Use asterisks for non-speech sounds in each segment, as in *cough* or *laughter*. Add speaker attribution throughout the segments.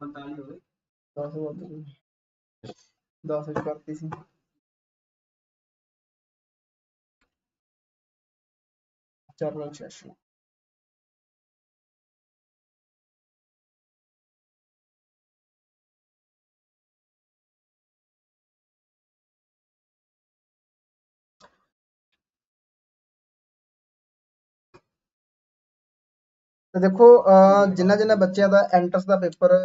Speaker 1: 45 ਹੋ ਗਏ
Speaker 2: 10 ਵੱਧ ਗਈ। 10 ਵਿੱਚ ਕਰਤੀ ਸੀ। ਚਾਰ ਨਾਲ ਤੇ ਦੇਖੋ, ਅਹ, ਜਿੰਨਾ ਜਿਨ੍ਹਾਂ ਬੱਚਿਆਂ ਦਾ ਐਂਟਰਸ ਦਾ ਪੇਪਰ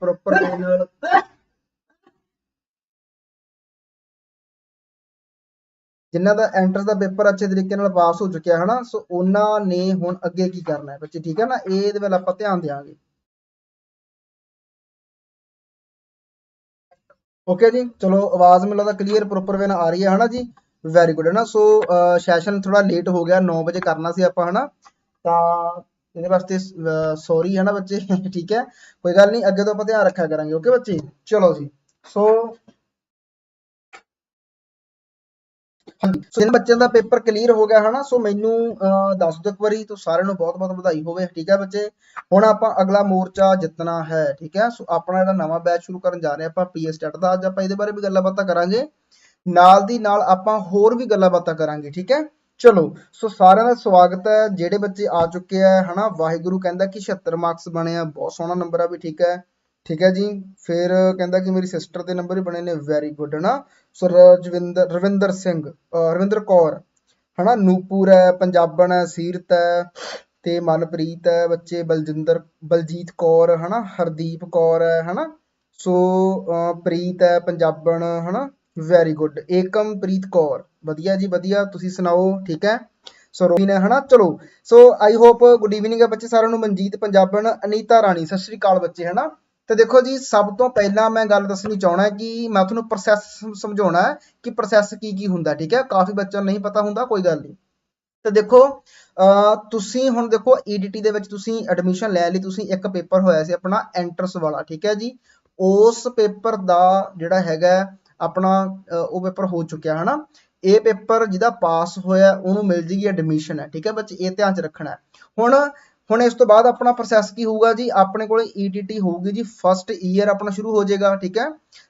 Speaker 2: ਪ੍ਰੋਪਰ ਵੇ ਨਾਲ ਜਿਨ੍ਹਾਂ ਦਾ ਐਂਟਰਸ ਦਾ ਪੇਪਰ ਅੱਛੇ ਤਰੀਕੇ ਨਾਲ ਪਾਸ ਹੋ ਚੁੱਕਿਆ ਹੈ ਨਾ ਸੋ ਉਹਨਾਂ ਨੇ ਹੁਣ ਅੱਗੇ ਕੀ ਕਰਨਾ ਹੈ ਬੱਚੇ, ਠੀਕ ਹੈ ਨਾ? ਇਹਦੇ ਵੱਲ ਆਪਾਂ ਧਿਆਨ ਦਿਆਂਗੇ। ਓਕੇ ਜੀ, ਚਲੋ, ਆਵਾਜ਼ ਮੈਨੂੰ ਲੱਗਦਾ ਕਲੀਅਰ ਪ੍ਰੋਪਰ ਵੇ ਨਾਲ ਆ ਰਹੀ ਹੈ, ਹਨਾ ਜੀ? ਵੈਰੀ ਗੁੱਡ ਹੈ ਨਾ ਸੋ ਸੈਸ਼ਨ ਥੋੜਾ ਲੇਟ ਹੋ ਗਿਆ 9 ਵਜੇ ਕਰਨਾ ਸੀ ਆਪਾਂ, ਹਨਾ? ਤਾਂ ਇਹਦੇ ਵਾਸਤੇ ਸੌਰੀ ਹੈ ਨਾ ਬੱਚੇ ਠੀਕ ਹੈ। ਕੋਈ ਗੱਲ ਨਹੀਂ ਅੱਗੇ ਤੋਂ ਆਪਾਂ ਧਿਆਨ ਰੱਖਿਆ ਕਰਾਂਗੇ ਓਕੇ ਬੱਚੇ? ਚਲੋ ਜੀ। ਸੋ ਸੋ ਇਹਨਾਂ ਬੱਚਿਆਂ ਦਾ ਪੇਪਰ ਕਲੀਅਰ ਹੋ ਗਿਆ ਹਨਾ ਸੋ ਮੈਨੂੰ ਅਹ, ਦੱਸ ਦਿਓ ਇੱਕ ਵਾਰੀ ਤੋਂ ਸਾਰਿਆਂ ਨੂੰ ਬਹੁਤ ਬਹੁਤ ਵਧਾਈ ਹੋਵੇ ਠੀਕ ਹੈ ਬੱਚੇ? ਹੁਣ ਆਪਾਂ ਅਗਲਾ ਮੋਰਚਾ ਜਿੱਤਣਾ ਹੈ ਠੀਕ ਹੈ? ਸੋ ਆਪਣਾ ਜਿਹੜਾ ਨਵਾਂ ਬੈਚ ਸ਼ੁਰੂ ਕਰਨ ਜਾ ਰਹੇ ਆਪਾਂ ਪੀਐਸ ਟੈਟ ਦਾ ਅੱਜ ਆਪਾਂ ਇਹਦੇ ਬਾਰੇ ਵੀ ਗੱਲਾਂ ਬਾਤਾਂ ਕਰਾਂਗੇ। ਨਾਲ ਦੀ ਨਾਲ ਆਪਾਂ ਹੋਰ ਵੀ ਗੱਲਾਂ ਬਾਤਾਂ ਕਰਾਂਗੇ ਠੀਕ ਹੈ? ਚਲੋ, ਸੋ ਸਾਰਿਆਂ ਦਾ ਸਵਾਗਤ ਹੈ। ਜਿਹੜੇ ਬੱਚੇ ਆ ਚੁੱਕੇ ਆ ਹਨਾ? ਵਾਹਿਗੁਰੂ ਕਹਿੰਦਾ ਕਿ 76 ਮਾਰਕਸ ਬਣੇ ਆ। ਬਹੁਤ ਸੋਹਣਾ ਨੰਬਰ ਆ ਵੀ, ਠੀਕ ਹੈ? ਠੀਕ ਹੈ ਜੀ? ਫਿਰ ਕਹਿੰਦਾ ਕਿ ਮੇਰੀ ਸਿਸਟਰ ਦੇ ਨੰਬਰ ਹੀ ਬਣੇ ਨੇ। ਵੈਰੀ ਗੁੱਡ ਹਨਾ? ਸੋ ਰਜਵਿੰਦਰ ਰਵਿੰਦਰ ਸਿੰਘ ਰਵਿੰਦਰ ਕੌਰ, ਹਨਾ? ਨੂਪੁਰ ਹੈ, ਪੰਜਾਬਣ ਹੈ, ਸੀਰਤ ਹੈ ਤੇ ਮਨਪ੍ਰੀਤ ਹੈ ਬੱਚੇ। ਬਲਜਿੰਦਰ, ਬਲਜੀਤ ਕੌਰ, ਹਨਾ? ਹਰਦੀਪ ਕੌਰ ਹੈ, ਹਨਾ? ਸੋ ਪ੍ਰੀਤ ਹੈ, ਪੰਜਾਬਣ, ਹਨਾ? ਵੈਰੀ ਗੁੱਡ ਏਕਮਪ੍ਰੀਤ ਕੌਰ ਵਧੀਆ ਜੀ ਵਧੀਆ ਤੁਸੀਂ ਸੁਣਾਓ ਠੀਕ ਹੈ ਸੋ ਰੋਬਿਨ ਹੈ ਹਨਾ ਚਲੋ so I hope good evening ਹੈ ਬੱਚੇ ਸਾਰਿਆਂ ਨੂੰ, ਮਨਜੀਤ ਪੰਜਾਬਣ, ਅਨੀਤਾ ਰਾਣੀ, ਸਤਿ ਸ਼੍ਰੀ ਅਕਾਲ ਬੱਚੇ ਹਨਾ ਤੇ ਦੇਖੋ ਜੀ, ਸਭ ਤੋਂ ਪਹਿਲਾਂ ਮੈਂ ਗੱਲ ਦੱਸਣੀ ਚਾਹਣਾ ਕਿ ਮੈਂ ਤੁਹਾਨੂੰ ਪ੍ਰੋਸੈਸ ਸਮਝਾਉਣਾ ਹੈ ਕਿ ਪ੍ਰੋਸੈਸ ਕੀ ਕੀ ਹੁੰਦਾ ਠੀਕ ਹੈ? ਕਾਫੀ ਬੱਚਿਆਂ ਨੂੰ ਨਹੀਂ ਪਤਾ ਹੁੰਦਾ, ਕੋਈ ਗੱਲ ਨਹੀਂ। ਤੇ ਦੇਖੋ ਅਹ ਤੁਸੀਂ ਹੁਣ ਦੇਖੋ ਈਡੀਟੀ ਦੇ ਵਿੱਚ ਤੁਸੀਂ ਐਡਮਿਸ਼ਨ ਲੈ ਲਈ, ਤੁਸੀਂ ਇੱਕ ਪੇਪਰ ਹੋਇਆ ਸੀ ਆਪਣਾ ਐਂਟਰਸ ਵਾਲਾ, ਠੀਕ ਹੈ ਜੀ? ਉਸ ਪੇਪਰ ਦਾ ਜਿਹੜਾ ਹੈਗਾ ਆਪਣਾ ਉਹ ਪੇਪਰ ਹੋ ਚੁੱਕਿਆ ਹੈ ਨਾ ਇਹ ਪੇਪਰ ਜਿਹਦਾ ਪਾਸ ਹੋਇਆ, ਉਹਨੂੰ ਮਿਲ ਜੇਗੀ ਐਡਮਿਸ਼ਨ ਹੈ, ਠੀਕ ਹੈ? ਬੱਚੇ, ਇਹ ਧਿਆਨ ਚ ਰੱਖਣਾ ਹੈ। ਹੁਣ ਹੁਣ ਇਸ ਤੋਂ ਬਾਅਦ ਆਪਣਾ ਪ੍ਰੋਸੈਸ ਕੀ ਹੋਊਗਾ ਜੀ? ਆਪਣੇ ਕੋਲੇ ਈਟੀਟੀ ਹੋਊਗੀ ਜੀ ਫਸਟ ਈਅਰ ਆਪਣਾ ਸ਼ੁਰੂ ਹੋ ਜਾਏਗਾ ਠੀਕ ਹੈ?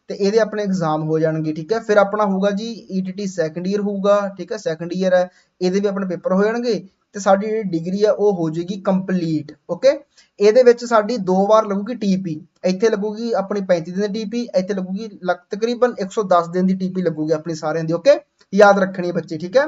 Speaker 2: ਤੇ ਇਹਦੇ ਆਪਣੇ ਐਗਜ਼ਾਮ ਹੋ ਜਾਣਗੇ, ਠੀਕ ਹੈ? ਫਿਰ ਆਪਣਾ ਹੋਊਗਾ ਜੀ ਈਟੀਟੀ ਸੈਕੰਡ ਈਅਰ ਹੋਊਗਾ, ਠੀਕ ਹੈ? ਸੈਕੰਡ ਈਅਰ ਹੈ, ਇਹਦੇ ਵੀ ਆਪਣੇ ਪੇਪਰ ਹੋ ਜਾਣਗੇ, ਤੇ ਸਾਡੀ ਜਿਹੜੀ ਡਿਗਰੀ ਆ ਉਹ ਹੋ ਜਾਏਗੀ ਕੰਪਲੀਟ ਓਕੇ ਇਹਦੇ ਵਿੱਚ ਸਾਡੀ ਦੋ ਵਾਰ ਲੱਗੂਗੀ ਟੀਪੀ ਇੱਥੇ ਲੱਗੂਗੀ ਆਪਣੀ 35 ਦਿਨ ਦੀ ਟੀਪੀ ਇੱਥੇ ਲੱਗੂਗੀ ਲਗ- ਤਕਰੀਬਨ 110 ਦਿਨ ਦੀ ਟੀਪੀ ਲੱਗੂਗੀ ਆਪਣੀ ਸਾਰਿਆਂ ਦੀ ਓਕੇ ਯਾਦ ਰੱਖਣੀ ਹੈ ਬੱਚੇ, ਠੀਕ ਹੈ?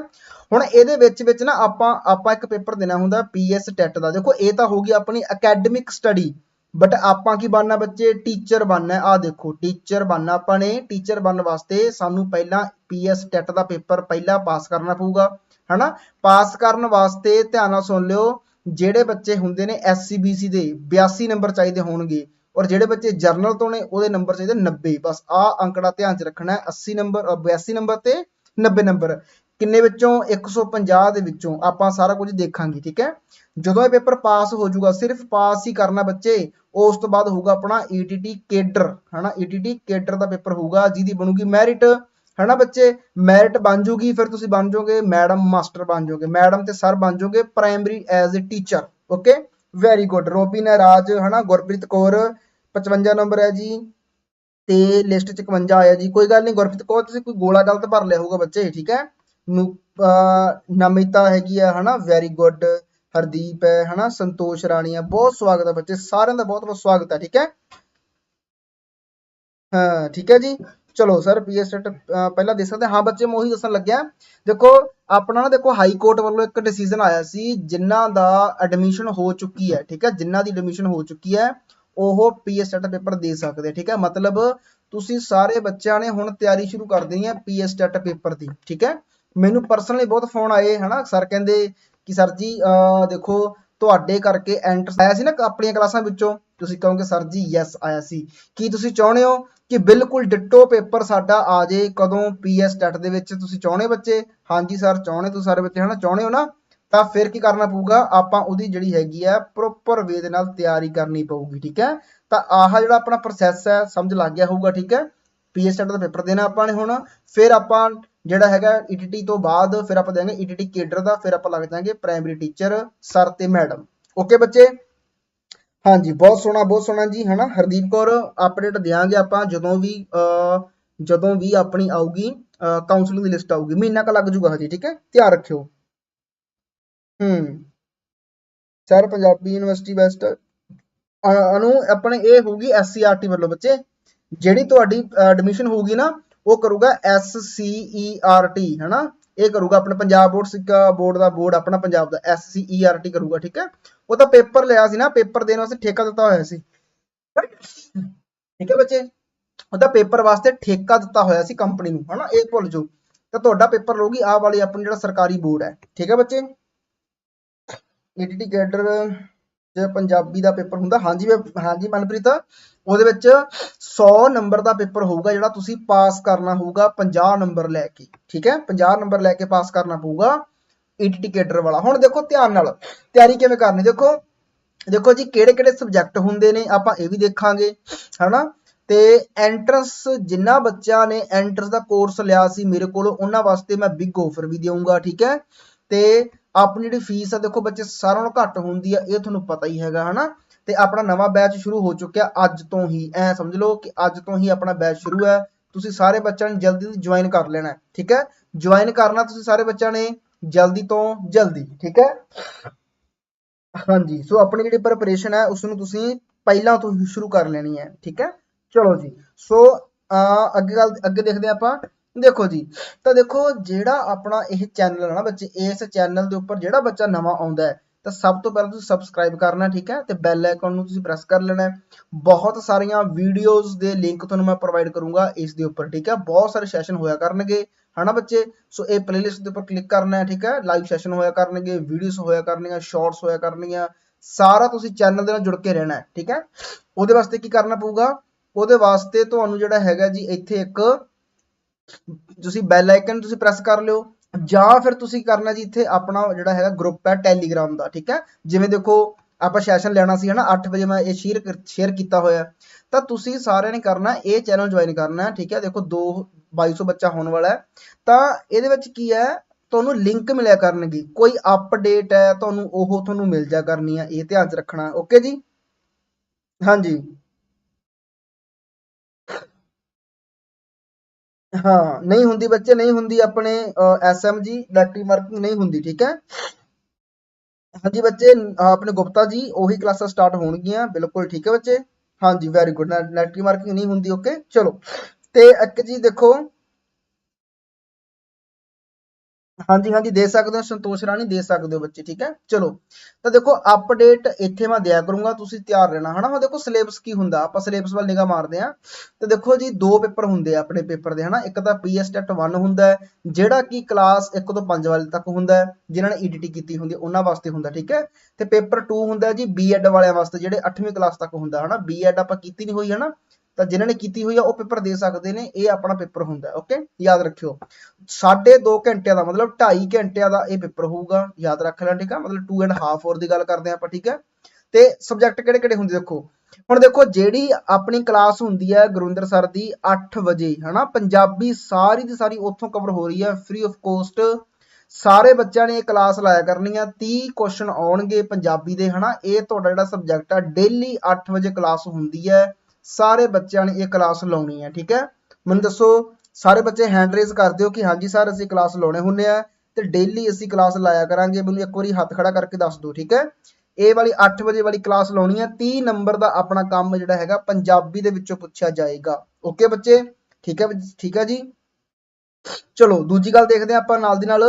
Speaker 2: ਹੁਣ ਇਹਦੇ ਵਿੱਚ ਵਿੱਚ ਨਾ ਆਪਾਂ ਆਪਾਂ ਇੱਕ ਪੇਪਰ ਦੇਣਾ ਹੁੰਦਾ ਪੀਐਸ ਟੈਟ ਦਾ। ਦੇਖੋ, ਇਹ ਤਾਂ ਹੋ ਗਈ ਆਪਣੀ ਅਕੈਡਮਿਕ ਸਟੱਡੀ ਬਟ ਆਪਾਂ ਕੀ ਬਣਨਾ ਬੱਚੇ? ਟੀਚਰ ਬਣਨਾ ਆ ਦੇਖੋ ਟੀਚਰ ਬਣਨਾ ਆਪਾਂ ਨੇ। ਟੀਚਰ ਬਣਨ ਵਾਸਤੇ ਸਾਨੂੰ ਪਹਿਲਾਂ ਪੀਐਸ ਟੈਟ ਦਾ ਪੇਪਰ ਪਹਿਲਾਂ ਪਾਸ ਕਰਨਾ ਪਊਗਾ, ਹਨਾ? ਪਾਸ ਕਰਨ ਵਾਸਤੇ ਧਿਆਨ ਨਾਲ ਸੁਣ ਲਿਓ। ਜਿਹੜੇ ਬੱਚੇ ਹੁੰਦੇ ਨੇ ਐਸਸੀਬੀਸੀ ਦੇ 82 ਨੰਬਰ ਚਾਹੀਦੇ ਹੋਣਗੇ ਔਰ ਜਿਹੜੇ ਬੱਚੇ ਜਰਨਲ ਤੋਂ ਨੇ ਉਹਦੇ ਨੰਬਰ ਚਾਹੀਦੇ 90 ਬਸ ਆ ਅੰਕੜਾ ਧਿਆਨ 'ਚ ਰੱਖਣਾ ਹੈ 80 ਨੰਬਰ ਅ, 82 ਨੰਬਰ ਤੇ 90 ਨੰਬਰ। ਕਿੰਨੇ ਵਿੱਚੋਂ? 150 ਦੇ ਵਿੱਚੋਂ। ਆਪਾਂ ਸਾਰਾ ਕੁਝ ਦੇਖਾਂਗੇ ਠੀਕ ਹੈ? ਜਦੋਂ ਇਹ ਪੇਪਰ ਪਾਸ ਹੋ ਜਾਊਗਾ ਸਿਰਫ ਪਾਸ ਹੀ ਕਰਨਾ ਬੱਚੇ ਉਸ ਤੋਂ ਬਾਅਦ ਹੋਊਗਾ ਆਪਣਾ ETT ਕੇਡਰ ਹਨਾ? ETT ਕੇਡਰ ਦਾ ਪੇਪਰ ਹੋਊਗਾ ਜਿਹਦੀ ਬਣੂਗੀ ਮੈਰਿਟ ਹਨਾ ਬੱਚੇ? ਮੈਰਿਟ ਬਣ ਜੂਗੀ, ਫਿਰ ਤੁਸੀਂ ਬਣ ਜਾਓਗੇ ਮੈਡਮ ਮਾਸਟਰ ਬਣ ਜਾਓਗੇ ਮੈਡਮ ਤੇ ਸਰ ਬਣ ਜਾਓਗੇ primary as a teacher okay very good Robin Raj ਹਨਾ? ਗੁਰਪ੍ਰੀਤ ਕੌਰ 55 ਨੰਬਰ ਹੈ ਜੀ। ਤੇ ਲਿਸਟ ਚ 51 ਆਇਆ ਜੀ। ਕੋਈ ਗੱਲ ਨਹੀਂ, ਗੁਰਪ੍ਰੀਤ ਕੌਰ, ਤੁਸੀਂ ਕੋਈ ਗੋਲਾ ਗਲਤ ਭਰ ਲਿਆ ਹੋਊਗਾ ਬੱਚੇ, ਠੀਕ ਹੈ? ਨੂੰ, ਅਹ, ਨਮਿਤਾ ਹੈਗੀ ਆ, ਹਨਾ? ਵੈਰੀ ਗੁੱਡ ਹਰਦੀਪ ਹੈ, ਹਨਾ? ਸੰਤੋਸ਼ ਰਾਣੀ ਹੈ ਬਹੁਤ ਸਵਾਗਤ ਹੈ ਬੱਚੇ। ਸਾਰਿਆਂ ਦਾ ਬਹੁਤ ਬਹੁਤ ਸਵਾਗਤ ਹੈ ਠੀਕ ਹੈ? ਹਾਂ, ਠੀਕ ਹੈ ਜੀ। ਚਲੋ ਸਰ ਪੀਐਸ ਸੈਟ ਪਹਿਲਾਂ ਦੇ ਸਕਦੇ ਹਾਂ। ਬੱਚੇ, ਮੈਂ ਉਹੀ ਦੱਸਣ ਲੱਗਿਆ। ਦੇਖੋ, ਆਪਣਾ ਨਾ ਦੇਖੋ ਹਾਈ ਕੋਰਟ ਵੱਲੋਂ ਇੱਕ ਡਿਸੀਜਨ ਆਇਆ ਸੀ, ਜਿਨ੍ਹਾਂ ਦਾ ਐਡਮਿਸ਼ਨ ਹੋ ਚੁੱਕੀ ਹੈ, ਠੀਕ ਹੈ? ਜਿਨ੍ਹਾਂ ਦੀ ਐਡਮਿਸ਼ਨ ਹੋ ਚੁੱਕੀ ਹੈ, ਉਹ ਪੀਐਸ ਸੈਟ ਪੇਪਰ ਦੇ ਸਕਦੇ ਠੀਕ ਹੈ? ਮਤਲਬ ਤੁਸੀਂ ਸਾਰੇ ਬੱਚਿਆਂ ਨੇ ਹੁਣ ਤਿਆਰੀ ਸ਼ੁਰੂ ਕਰ ਦੇਣੀ ਹੈ ਪੀਐਸ ਸੈਟ ਪੇਪਰ ਦੀ, ਠੀਕ ਹੈ? ਮੈਨੂੰ ਪਰਸਨਲੀ ਬਹੁਤ ਫੋਨ ਆਏ, ਹਨਾ? ਸਰ ਕਹਿੰਦੇ ਕਿ ਸਰ ਜੀ ਦੇਖੋ, ਤੁਹਾਡੇ ਕਰਕੇ ਐਂਟਰ ਆਇਆ ਸੀ ਨਾ, ਆਪਣੀਆਂ ਕਲਾਸਾਂ ਵਿੱਚੋਂ। ਤੁਸੀਂ ਕਹੋਗੇ, ਸਰ ਜੀ ਯੈਸ ਆਇਆ ਸੀ। ਕੀ ਤੁਸੀਂ ਚਾਹੁੰਦੇ ਹੋ? ਕਿ ਬਿਲਕੁਲ ਡਿਟੋ ਪੇਪਰ ਸਾਡਾ ਆ ਜੇ ਕਦੋਂ ਪੀਐਸ ਟੈਟ ਦੇ ਵਿੱਚ ਤੁਸੀਂ ਚਾਹੁੰਦੇ ਬੱਚੇ? ਹਾਂਜੀ ਸਰ ਚਾਹੁੰਦੇ ਤੁਸੀਂ ਸਾਰੇ ਬੱਚੇ, ਹਨਾ? ਚਾਹੁੰਦੇ ਹੋ ਨਾ? ਤਾਂ ਫਿਰ ਕੀ ਕਰਨਾ ਪਊਗਾ? ਆਪਾਂ ਉਹਦੀ ਜਿਹੜੀ ਹੈਗੀ ਹੈ ਪ੍ਰੋਪਰ ਵੇ ਦੇ ਨਾਲ ਤਿਆਰੀ ਕਰਨੀ ਪਊਗੀ, ਠੀਕ ਹੈ? ਤਾਂ ਆਹ ਜਿਹੜਾ ਆਪਣਾ ਪ੍ਰੋਸੈਸ ਹੈ, ਸਮਝ ਲੱਗ ਗਿਆ ਹੋਊਗਾ, ਠੀਕ ਹੈ? ਪੀਐਸ ਟੈਟ ਦਾ ਪੇਪਰ ਦੇਣਾ ਆਪਾਂ ਨੇ ਹੁਣ। ਫਿਰ ਆਪਾਂ ਜਿਹੜਾ ਹੈਗਾ ਈਟੀਟੀ ਤੋਂ ਬਾਅਦ ਫਿਰ ਆਪਾਂ ਦੇਵਾਂਗੇ ਈਟੀਟੀ ਕੇਡਰ ਦਾ, ਫਿਰ ਆਪਾਂ ਲੱਗ ਜਾਾਂਗੇ ਪ੍ਰਾਇਮਰੀ ਟੀਚਰ ਸਰ ਤੇ ਮੈਡਮ ਓਕੇ ਬੱਚੇ? ਹਾਂਜੀ, ਬਹੁਤ ਸੋਹਣਾ ਬਹੁਤ ਸੋਹਣਾ ਜੀ, ਹਨਾ? ਹਰਦੀਪ ਕੌਰ ਅਪਡੇਟ ਦਿਆਂਗੇ ਆਪਾਂ ਜਦੋਂ ਵੀ ਜਦੋਂ ਵੀ ਆਪਣੀ ਆਊਗੀ ਕਾਉਂਸਲਿੰਗ ਦੀ ਲਿਸਟ ਆਊਗੀ। ਮਹੀਨਾ ਕ ਲੱਗ ਜੂਗਾ ਹਜੇ, ਠੀਕ ਹੈ? ਧਿਆਨ ਰੱਖਿਓ। ਹੂੰ। Sir, Punjabi university best Anu, ਆਪਣੇ ਇਹ ਹੋਊਗੀ ਐਸਸੀਆਰਟੀ ਵੱਲੋਂ ਬੱਚੇ। ਜਿਹੜੀ ਤੁਹਾਡੀ ਐਡਮਿਸ਼ਨ ਹੋਊਗੀ ਨਾ, ਉਹ ਕਰੂਗਾ ਐਸਸੀਈਆਰਟੀ ਹਨਾ? ਇਹ ਕਰੂਗਾ ਆਪਣੇ ਪੰਜਾਬ ਬੋਰਡ ਸਿੱਕਾ ਬੋਰਡ ਦਾ ਬੋਰਡ, ਆਪਣਾ ਪੰਜਾਬ ਦਾ ਐਸਸੀਈਆਰਟੀ ਕਰੂਗਾ, ਠੀਕ ਹੈ? ਉਹ ਤਾਂ ਪੇਪਰ ਲਿਆ ਸੀ ਨਾ, ਪੇਪਰ ਦੇਣ ਵਾਸਤੇ ਠੇਕਾ ਦਿੱਤਾ ਹੋਇਆ ਸੀ। ਠੀਕ ਹੈ ਬੱਚੇ? ਉਹਦਾ ਪੇਪਰ ਵਾਸਤੇ ਠੇਕਾ ਦਿੱਤਾ ਹੋਇਆ ਸੀ ਕੰਪਨੀ ਨੂੰ, ਹਨਾ? ਇਹ ਭੁੱਲ ਜਾਓ। ਤਾਂ ਤੁਹਾਡਾ ਪੇਪਰ ਲਊਗੀ ਆਹ ਵਾਲੀ ਆਪਣੀ ਜਿਹੜਾ ਸਰਕਾਰੀ ਬੋਰਡ ਹੈ। ਠੀਕ ਹੈ ਬੱਚੇ? ਈਟੀਟੀ ਕੈਡਰ ਜੇ ਪੰਜਾਬੀ ਦਾ ਪੇਪਰ ਹੁੰਦਾ, ਹਾਂਜੀ ਹਾਂਜੀ ਮਨਪ੍ਰੀਤ, ਉਹਦੇ ਵਿੱਚ 100 ਨੰਬਰ ਦਾ ਪੇਪਰ ਹੋਊਗਾ, ਜਿਹੜਾ ਤੁਸੀਂ ਪਾਸ ਕਰਨਾ ਹੋਊਗਾ 50 ਨੰਬਰ ਲੈ ਕੇ, ਠੀਕ ਹੈ? 50 ਨੰਬਰ ਲੈ ਕੇ ਪਾਸ ਕਰਨਾ ਪਊਗਾ ਈਟੀਟੀ ਵਾਲਾ। ਹੁਣ ਦੇਖੋ ਧਿਆਨ ਨਾਲ, ਤਿਆਰੀ ਕਿਵੇਂ ਕਰਨੀ, ਦੇਖੋ ਦੇਖੋ ਜੀ ਕਿਹੜੇ ਕਿਹੜੇ ਸਬਜੈਕਟ ਹੁੰਦੇ ਨੇ, ਆਪਾਂ ਇਹ ਵੀ ਦੇਖਾਂਗੇ, ਹਨਾ? ਤੇ ਐਂਟਰੈਂਸ ਜਿੰਨਾ ਬੱਚਿਆਂ ਨੇ ਐਂਟਰੈਂਸ ਦਾ ਕੋਰਸ ਲਿਆ ਸੀ ਮੇਰੇ ਕੋਲ, ਉਹਨਾਂ ਵਾਸਤੇ ਮੈਂ ਬਿਗ ਆਫਰ ਵੀ ਦੇਵਾਂਗਾ ਠੀਕ ਹੈ? ਤੇ ਆਪਣੀ ਜਿਹੜੀ ਫੀਸ ਆ, ਦੇਖੋ ਬੱਚੇ ਸਾਰਿਆਂ ਨਾਲੋਂ ਘੱਟ ਹੁੰਦੀ ਆ, ਇਹ ਤੁਹਾਨੂੰ ਪਤਾ ਹੀ ਹੈਗਾ, ਹਨਾ? ਤੇ ਆਪਣਾ ਨਵਾਂ ਬੈਚ ਸ਼ੁਰੂ ਹੋ ਚੁੱਕਿਆ ਅੱਜ ਤੋਂ ਹੀ, ਐ ਸਮਝ ਲਓ ਕਿ ਅੱਜ ਤੋਂ ਹੀ ਆਪਣਾ ਬੈਚ ਸ਼ੁਰੂ ਹੈ, ਤੁਸੀਂ ਸਾਰੇ ਬੱਚਿਆਂ ਨੇ ਜਲਦੀ ਤੋਂ ਜੁਆਇਨ ਕਰ ਲੈਣਾ, ਠੀਕ ਹੈ? ਜੁਆਇਨ ਕਰਨਾ ਤੁਸੀਂ ਸਾਰੇ ਬੱਚਿਆਂ ਨੇ ਜਲਦੀ ਤੋਂ ਜਲਦੀ, ਠੀਕ ਹੈ? ਹਾਂਜੀ, ਸੋ ਆਪਣੀ ਜਿਹੜੀ ਪ੍ਰੈਪਰੇਸ਼ਨ ਹੈ, ਉਸ ਨੂੰ ਤੁਸੀਂ ਪਹਿਲਾਂ ਤੋਂ ਹੀ ਸ਼ੁਰੂ ਕਰ ਲੈਣੀ ਹੈ, ਠੀਕ ਹੈ? ਚਲੋ ਜੀ, ਸੋ, ਅਹ, ਅੱਗੇ ਗੱਲ, ਅੱਗੇ ਦੇਖਦੇ ਹਾਂ ਆਪਾਂ ਦੇਖੋ ਜੀ, ਤਾਂ ਦੇਖੋ ਜਿਹੜਾ ਆਪਣਾ ਇਹ ਚੈਨਲ ਹੈ ਨਾ ਬੱਚੇ, ਇਸ ਚੈਨਲ ਦੇ ਉੱਪਰ ਜਿਹੜਾ ਬੱਚਾ ਨਵਾਂ ਆਉਂਦਾ ਹੈ, ਤਾਂ ਸਭ ਤੋਂ ਪਹਿਲਾਂ ਤੁਸੀਂ ਸਬਸਕ੍ਰਾਈਬ ਕਰਨਾ, ਠੀਕ ਹੈ? ਤੇ ਬੈਲ ਆਈਕਨ ਨੂੰ ਤੁਸੀਂ ਪ੍ਰੈਸ ਕਰ ਲੈਣਾ ਬਹੁਤ ਸਾਰੀਆਂ ਵੀਡੀਓਜ਼ ਦੇ ਲਿੰਕ ਤੁਹਾਨੂੰ ਮੈਂ ਪ੍ਰੋਵਾਈਡ ਕਰੂੰਗਾ ਇਸ ਦੇ ਉੱਪਰ, ਠੀਕ ਹੈ? ਬਹੁਤ ਸਾਰੇ ਸੈਸ਼ਨ ਹੋਇਆ ਕਰਨਗੇ, ਹਨਾ ਬੱਚੇ? ਸੋ ਇਹ ਪਲੇਲਿਸਟ ਦੇ ਉੱਪਰ ਕਲਿੱਕ ਕਰਨਾ ਹੈ, ਠੀਕ ਹੈ? ਲਾਈਵ ਸੈਸ਼ਨ ਹੋਇਆ ਕਰਨਗੇ ਵੀਡੀਓਜ਼ ਹੋਇਆ ਕਰਨਗੀਆਂ ਸ਼ਾਰਟਸ ਹੋਇਆ ਕਰਨਗੀਆਂ ਸਾਰਾ ਤੁਸੀਂ ਚੈਨਲ ਦੇ ਨਾਲ ਜੁੜ ਕੇ ਰਹਿਣਾ ਹੈ, ਠੀਕ ਹੈ? ਉਹਦੇ ਵਾਸਤੇ ਕੀ ਕਰਨਾ ਪਊਗਾ? ਉਹਦੇ ਵਾਸਤੇ ਤੁਹਾਨੂੰ ਜਿਹੜਾ ਹੈਗਾ ਜੀ, ਇੱਥੇ ਇੱਕ ਤੁਸੀਂ ਬੈਲ ਆਈਕਨ ਤੁਸੀਂ ਪ੍ਰੈਸ ਕਰ ਲਿਓ, ਜਾਂ ਫਿਰ ਤੁਸੀਂ ਕਰਨਾ ਜੀ ਇੱਥੇ ਆਪਣਾ ਜਿਹੜਾ ਹੈਗਾ ਗਰੁੱਪ ਹੈ ਟੈਲੀਗ੍ਰਾਮ ਦਾ, ਠੀਕ ਹੈ? ਜਿਵੇਂ ਦੇਖੋ, ਆਪਾਂ ਸੈਸ਼ਨ ਲੈਣਾ ਸੀ ਹਨਾ 8 ਵਜੇ ਮੈਂ ਇਹ ਸ਼ੇਅਰ ਸ਼ੇਅਰ ਕੀਤਾ ਹੋਇਆ। ਤਾਂ ਤੁਸੀਂ ਸਾਰਿਆਂ ਨੇ ਕਰਨਾ, ਇਹ ਚੈਨਲ ਜੁਆਇਨ ਕਰਨਾ, ਠੀਕ ਹੈ? ਦੇਖੋ 2 2200 ਬੱਚਾ ਹੋਣ ਵਾਲਾ ਹੈ। ਤਾਂ ਇਹਦੇ ਵਿੱਚ ਕੀ ਹੈ, ਤੁਹਾਨੂੰ ਲਿੰਕ ਮਿਲਿਆ ਕਰਨਗੇ। ਕੋਈ ਅਪਡੇਟ ਹੈ, ਤੁਹਾਨੂੰ ਉਹ ਤੁਹਾਨੂੰ ਮਿਲ ਜਾ ਕਰਨੀ ਹੈ, ਇਹ ਧਿਆਨ 'ਚ ਰੱਖਣਾ ਓਕੇ ਜੀ? ਹਾਂਜੀ। ਹਾਂ, ਨਹੀਂ ਹੁੰਦੀ ਬੱਚੇ, ਨਹੀਂ ਹੁੰਦੀ ਆਪਣੇ ਐਸਐਮਜੀ ਇਲੈਕਟ੍ਰਿਕ ਮਾਰਕਿੰਗ ਨਹੀਂ ਹੁੰਦੀ, ਠੀਕ ਹੈ? ਹਾਂਜੀ ਬੱਚੇ ਆਪਣੇ ਗੁਪਤਾ ਜੀ, ਉਹੀ ਕਲਾਸਾਂ ਸਟਾਰਟ ਹੋਣਗੀਆਂ, ਬਿਲਕੁਲ ਠੀਕ ਹੈ ਬੱਚੇ? ਹਾਂਜੀ ਵੈਰੀ ਗੁੱਡ ਇਲੈਕਟ੍ਰਿਕ ਮਾਰਕਿੰਗ ਨਹੀਂ ਹੁੰਦੀ ਓਕੇ ਚਲੋ, ਤੇ ਇੱਕ ਜੀ ਦੇਖੋ ਹਾਂਜੀ ਹਾਂਜੀ, ਦੇ ਸਕਦੇ ਹੋ, ਸੰਤੋਸ਼ ਰਾਣੀ ਦੇ ਸਕਦੇ ਹੋ ਬੱਚੇ, ਠੀਕ ਹੈ? ਚਲੋ, ਤਾਂ ਦੇਖੋ ਅਪਡੇਟ ਇੱਥੇ ਮੈਂ ਦਿਆ ਕਰੂੰਗਾ, ਤੁਸੀਂ ਤਿਆਰ ਰਹਿਣਾ, ਹਨਾ? ਹੁਣ ਦੇਖੋ ਸਿਲੇਬਸ ਕੀ ਹੁੰਦਾ? ਆਪਾਂ ਸਿਲੇਬਸ ਵੱਲ ਨਿਗਾਹ ਮਾਰਦੇ ਆ ਤੇ ਦੇਖੋ ਜੀ, ਦੋ ਪੇਪਰ ਹੁੰਦੇ ਆ ਆਪਣੇ ਪੇਪਰ ਦੇ, ਹਨਾ? ਇੱਕ ਤਾਂ ਪੀਐਸ ਟੈਟ 1 ਹੁੰਦਾ ਹੈ, ਜਿਹੜਾ ਕਿ ਕਲਾਸ 1 ਤੋਂ 5 ਵਾਲੇ ਤੱਕ ਹੁੰਦਾ ਹੈ, ਜਿਨ੍ਹਾਂ ਨੇ ਈਡੀਟੀ ਕੀਤੀ ਹੁੰਦੀ ਹੈ, ਉਹਨਾਂ ਵਾਸਤੇ ਹੁੰਦਾ, ਠੀਕ ਹੈ? ਤੇ ਪੇਪਰ 2 ਹੁੰਦਾ ਹੈ ਜੀ ਬੀਐਡ ਵਾਲਿਆਂ ਵਾਸਤੇ, ਜਿਹੜੇ 8ਵੀਂ ਕਲਾਸ ਤੱਕ ਹੁੰਦਾ, ਹਨਾ? ਬੀਐਡ ਆਪਾਂ ਕੀਤੀ ਨਹੀਂ ਹੋਈ, ਹਨਾ? ਤਾਂ ਜਿਨ੍ਹਾਂ ਨੇ ਕੀਤੀ ਹੋਈ ਆ, ਉਹ ਪੇਪਰ ਦੇ ਸਕਦੇ ਨੇ, ਇਹ ਆਪਣਾ ਪੇਪਰ ਹੁੰਦਾ ਓਕੇ ਯਾਦ ਰੱਖਿਓ। ਸਾਢੇ 2 ਘੰਟਿਆਂ ਦਾ ਮਤਲਬ 2.5 ਘੰਟਿਆਂ ਦਾ ਇਹ ਪੇਪਰ ਹੋਊਗਾ, ਯਾਦ ਰੱਖ ਲੈਣਾ, ਠੀਕ ਆ? ਮਤਲਬ 2 ਐਂਡ ਹਾਫ ਹੋਰ ਦੀ ਗੱਲ ਕਰਦੇ ਆ ਆਪਾਂ, ਠੀਕ ਹੈ ਤੇ ਸਬਜੈਕਟ ਕਿਹੜੇ ਕਿਹੜੇ ਹੁੰਦੇ, ਦੇਖੋ। ਹੁਣ ਦੇਖੋ, ਜਿਹੜੀ ਆਪਣੀ ਕਲਾਸ ਹੁੰਦੀ ਹੈ ਗੁਰਵਿੰਦਰ ਸਰ ਦੀ 8 ਵਜੇ, ਹਨਾ? ਪੰਜਾਬੀ ਸਾਰੀ ਦੀ ਸਾਰੀ ਉੱਥੋਂ ਕਵਰ ਹੋ ਰਹੀ ਹੈ ਫ੍ਰੀ ਆਫ ਕੋਸਟ ਸਾਰੇ ਬੱਚਿਆਂ ਨੇ ਇਹ ਕਲਾਸ ਲਾਇਆ ਕਰਨੀ ਆ 30 ਕੁਐਸਚਨ ਆਉਣਗੇ ਪੰਜਾਬੀ ਦੇ, ਹਨਾ? ਇਹ ਤੁਹਾਡਾ ਜਿਹੜਾ ਸਬਜੈਕਟ ਆ ਡੇਲੀ 8 ਵਜੇ ਕਲਾਸ ਹੁੰਦੀ ਹੈ ਸਾਰੇ ਬੱਚਿਆਂ ਨੇ ਇਹ ਕਲਾਸ ਲਾਉਣੀ ਹੈ, ਠੀਕ ਹੈ? ਮੈਨੂੰ ਦੱਸੋ, ਸਾਰੇ ਬੱਚੇ ਹੈਂਡ ਰੇਜ਼ ਕਰ ਦਿਓ ਕਿ ਹਾਂਜੀ ਸਰ ਅਸੀਂ ਕਲਾਸ ਲਾਉਣੇ ਹੁੰਨੇ ਆ ਤੇ ਡੇਲੀ ਅਸੀਂ ਕਲਾਸ ਲਾਇਆ ਕਰਾਂਗੇ, ਮੈਨੂੰ ਇੱਕ ਵਾਰੀ ਹੱਥ ਖੜਾ ਕਰਕੇ ਦੱਸ ਦਿਓ, ਠੀਕ ਹੈ? ਇਹ ਵਾਲੀ 8 ਵਜੇ ਵਾਲੀ ਕਲਾਸ ਲਾਉਣੀ ਹੈ 30 ਨੰਬਰ ਦਾ ਆਪਣਾ ਕੰਮ ਜਿਹੜਾ ਹੈਗਾ ਪੰਜਾਬੀ ਦੇ ਵਿੱਚੋਂ ਪੁੱਛਿਆ ਜਾਏਗਾ ਓਕੇ ਬੱਚੇ? ਠੀਕ ਹੈ ਠੀਕ ਹੈ ਜੀ? ਚਲੋ, ਦੂਜੀ ਗੱਲ ਦੇਖਦੇ ਹਾਂ ਆਪਾਂ ਨਾਲ ਦੀ ਨਾਲ।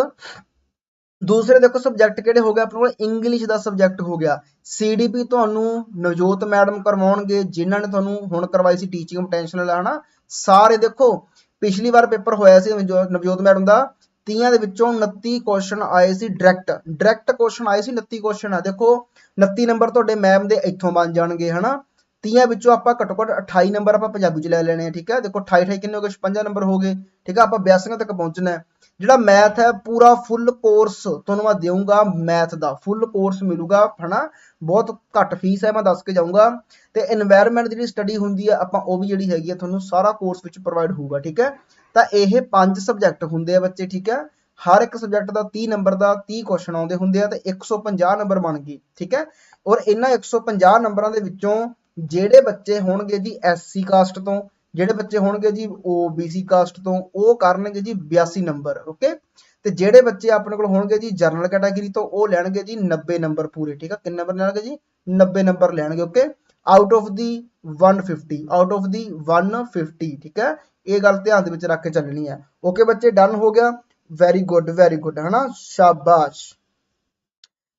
Speaker 2: ਦੂਸਰੇ ਦੇਖੋ ਸਬਜੈਕਟ ਕਿਹੜੇ ਹੋ ਗਏ? ਆਪਣੇ ਕੋਲ ਇੰਗਲਿਸ਼ ਦਾ ਸਬਜੈਕਟ ਹੋ ਗਿਆ। ਸੀਡੀਪੀ ਤੁਹਾਨੂੰ ਨਵਜੋਤ ਮੈਡਮ ਕਰਵਾਉਣਗੇ, ਜਿਨ੍ਹਾਂ ਨੇ ਤੁਹਾਨੂੰ ਹੁਣ ਕਰਵਾਈ ਸੀ ਟੀਚਿੰਗ ਪੋਟੈਂਸ਼ੀਅਲ ਹਨਾ? ਸਾਰੇ ਦੇਖੋ, ਪਿਛਲੀ ਵਾਰ ਪੇਪਰ ਹੋਇਆ ਸੀ ਨਵਜੋਤ ਮੈਡਮ ਦਾ 30 ਦੇ ਵਿੱਚੋਂ 29 ਕੁਐਸਚਨ ਆਏ ਸੀ ਡਾਇਰੈਕਟ ਡਾਇਰੈਕਟ ਕੁਐਸਚਨ ਆਏ ਸੀ 29 ਕੁਐਸਚਨ ਆ। ਦੇਖੋ 29 ਨੰਬਰ ਤੁਹਾਡੇ ਮੈਮ ਦੇ ਇੱਥੋਂ ਬਣ ਜਾਣਗੇ, ਹਨਾ? ਤੀਆਂ ਵਿੱਚੋਂ ਆਪਾਂ ਘੱਟੋ ਘੱਟ 28 ਨੰਬਰ ਆਪਾਂ ਪੰਜਾਬੀ ਚ ਲੈ ਲੈਣੇ ਆ, ਠੀਕ ਹੈ ਦੇਖੋ 28 28 ਕਿੰਨੇ ਹੋ ਗਏ? 56 ਨੰਬਰ ਹੋ ਗਏ, ਠੀਕ ਹੈ ਆਪਾਂ 82 ਤੱਕ ਪਹੁੰਚਣਾ ਹੈ। ਜਿਹੜਾ ਮੈਥ ਹੈ, ਪੂਰਾ ਫੁੱਲ ਕੋਰਸ ਤੁਹਾਨੂੰ ਮੈਂ ਦੇਵਾਂਗਾ ਮੈਥ ਦਾ। ਫੁੱਲ ਕੋਰਸ ਮਿਲੂਗਾ, ਹਨਾ? ਬਹੁਤ ਘੱਟ ਫੀਸ ਹੈ, ਮੈਂ ਦੱਸ ਕੇ ਜਾਊਂਗਾ। ਤੇ এনवायरमेंट ਜਿਹੜੀ ਸਟੱਡੀ ਹੁੰਦੀ ਹੈ ਆਪਾਂ ਉਹ ਵੀ ਜਿਹੜੀ ਹੈਗੀ ਹੈ ਤੁਹਾਨੂੰ ਸਾਰਾ ਕੋਰਸ ਵਿੱਚ ਪ੍ਰੋਵਾਈਡ ਹੋਊਗਾ, ਠੀਕ ਹੈ ਤਾਂ ਇਹ ਪੰਜ ਸਬਜੈਕਟ ਹੁੰਦੇ ਆ ਬੱਚੇ, ਠੀਕ ਹੈ ਹਰ ਇੱਕ ਸਬਜੈਕਟ ਦਾ 30 ਨੰਬਰ ਦਾ 30 ਕੁਐਸਚਨ ਆਉਂਦੇ ਹੁੰਦੇ ਆ ਤੇ 150 ਨੰਬਰ ਬਣ ਗਏ, ਠੀਕ ਹੈ ਔਰ ਇਹਨਾਂ 150 ਨੰਬਰਾਂ ਦੇ ਵਿੱਚੋਂ ਜਿਹੜੇ ਬੱਚੇ ਹੋਣਗੇ ਜੀ ਐਸਸੀ ਕਾਸਟ ਤੋਂ, ਜਿਹੜੇ ਬੱਚੇ ਹੋਣਗੇ ਜੀ ਓਬੀਸੀ ਕਾਸਟ ਤੋਂ, ਉਹ ਕਰਨਗੇ ਜੀ 82 ਨੰਬਰ ਓਕੇ ਤੇ ਜਿਹੜੇ ਬੱਚੇ ਆਪਣੇ ਕੋਲ ਹੋਣਗੇ ਜੀ ਜਨਰਲ ਕੈਟਾਗਰੀ ਤੋਂ, ਉਹ ਲੈਣਗੇ ਜੀ 90 ਨੰਬਰ ਪੂਰੇ, ਠੀਕ ਆ? ਕਿੰਨੇ ਨੰਬਰ ਲੈਣਗੇ ਜੀ? 90 ਨੰਬਰ ਲੈਣਗੇ ਓਕੇ ਆਊਟ ਆਫ ਦੀ 150 ਆਊਟ ਆਫ ਦੀ 150 ਠੀਕ ਹੈ ਇਹ ਗੱਲ ਧਿਆਨ ਦੇ ਵਿੱਚ ਰੱਖ ਕੇ ਚੱਲਣੀ ਹੈ ਓਕੇ ਬੱਚੇ ਡਨ ਹੋ ਗਿਆ ਵੈਰੀ ਗੁੱਡ ਵੈਰੀ ਗੁੱਡ ਹਨਾ? ਸ਼ਾਬਾਸ਼!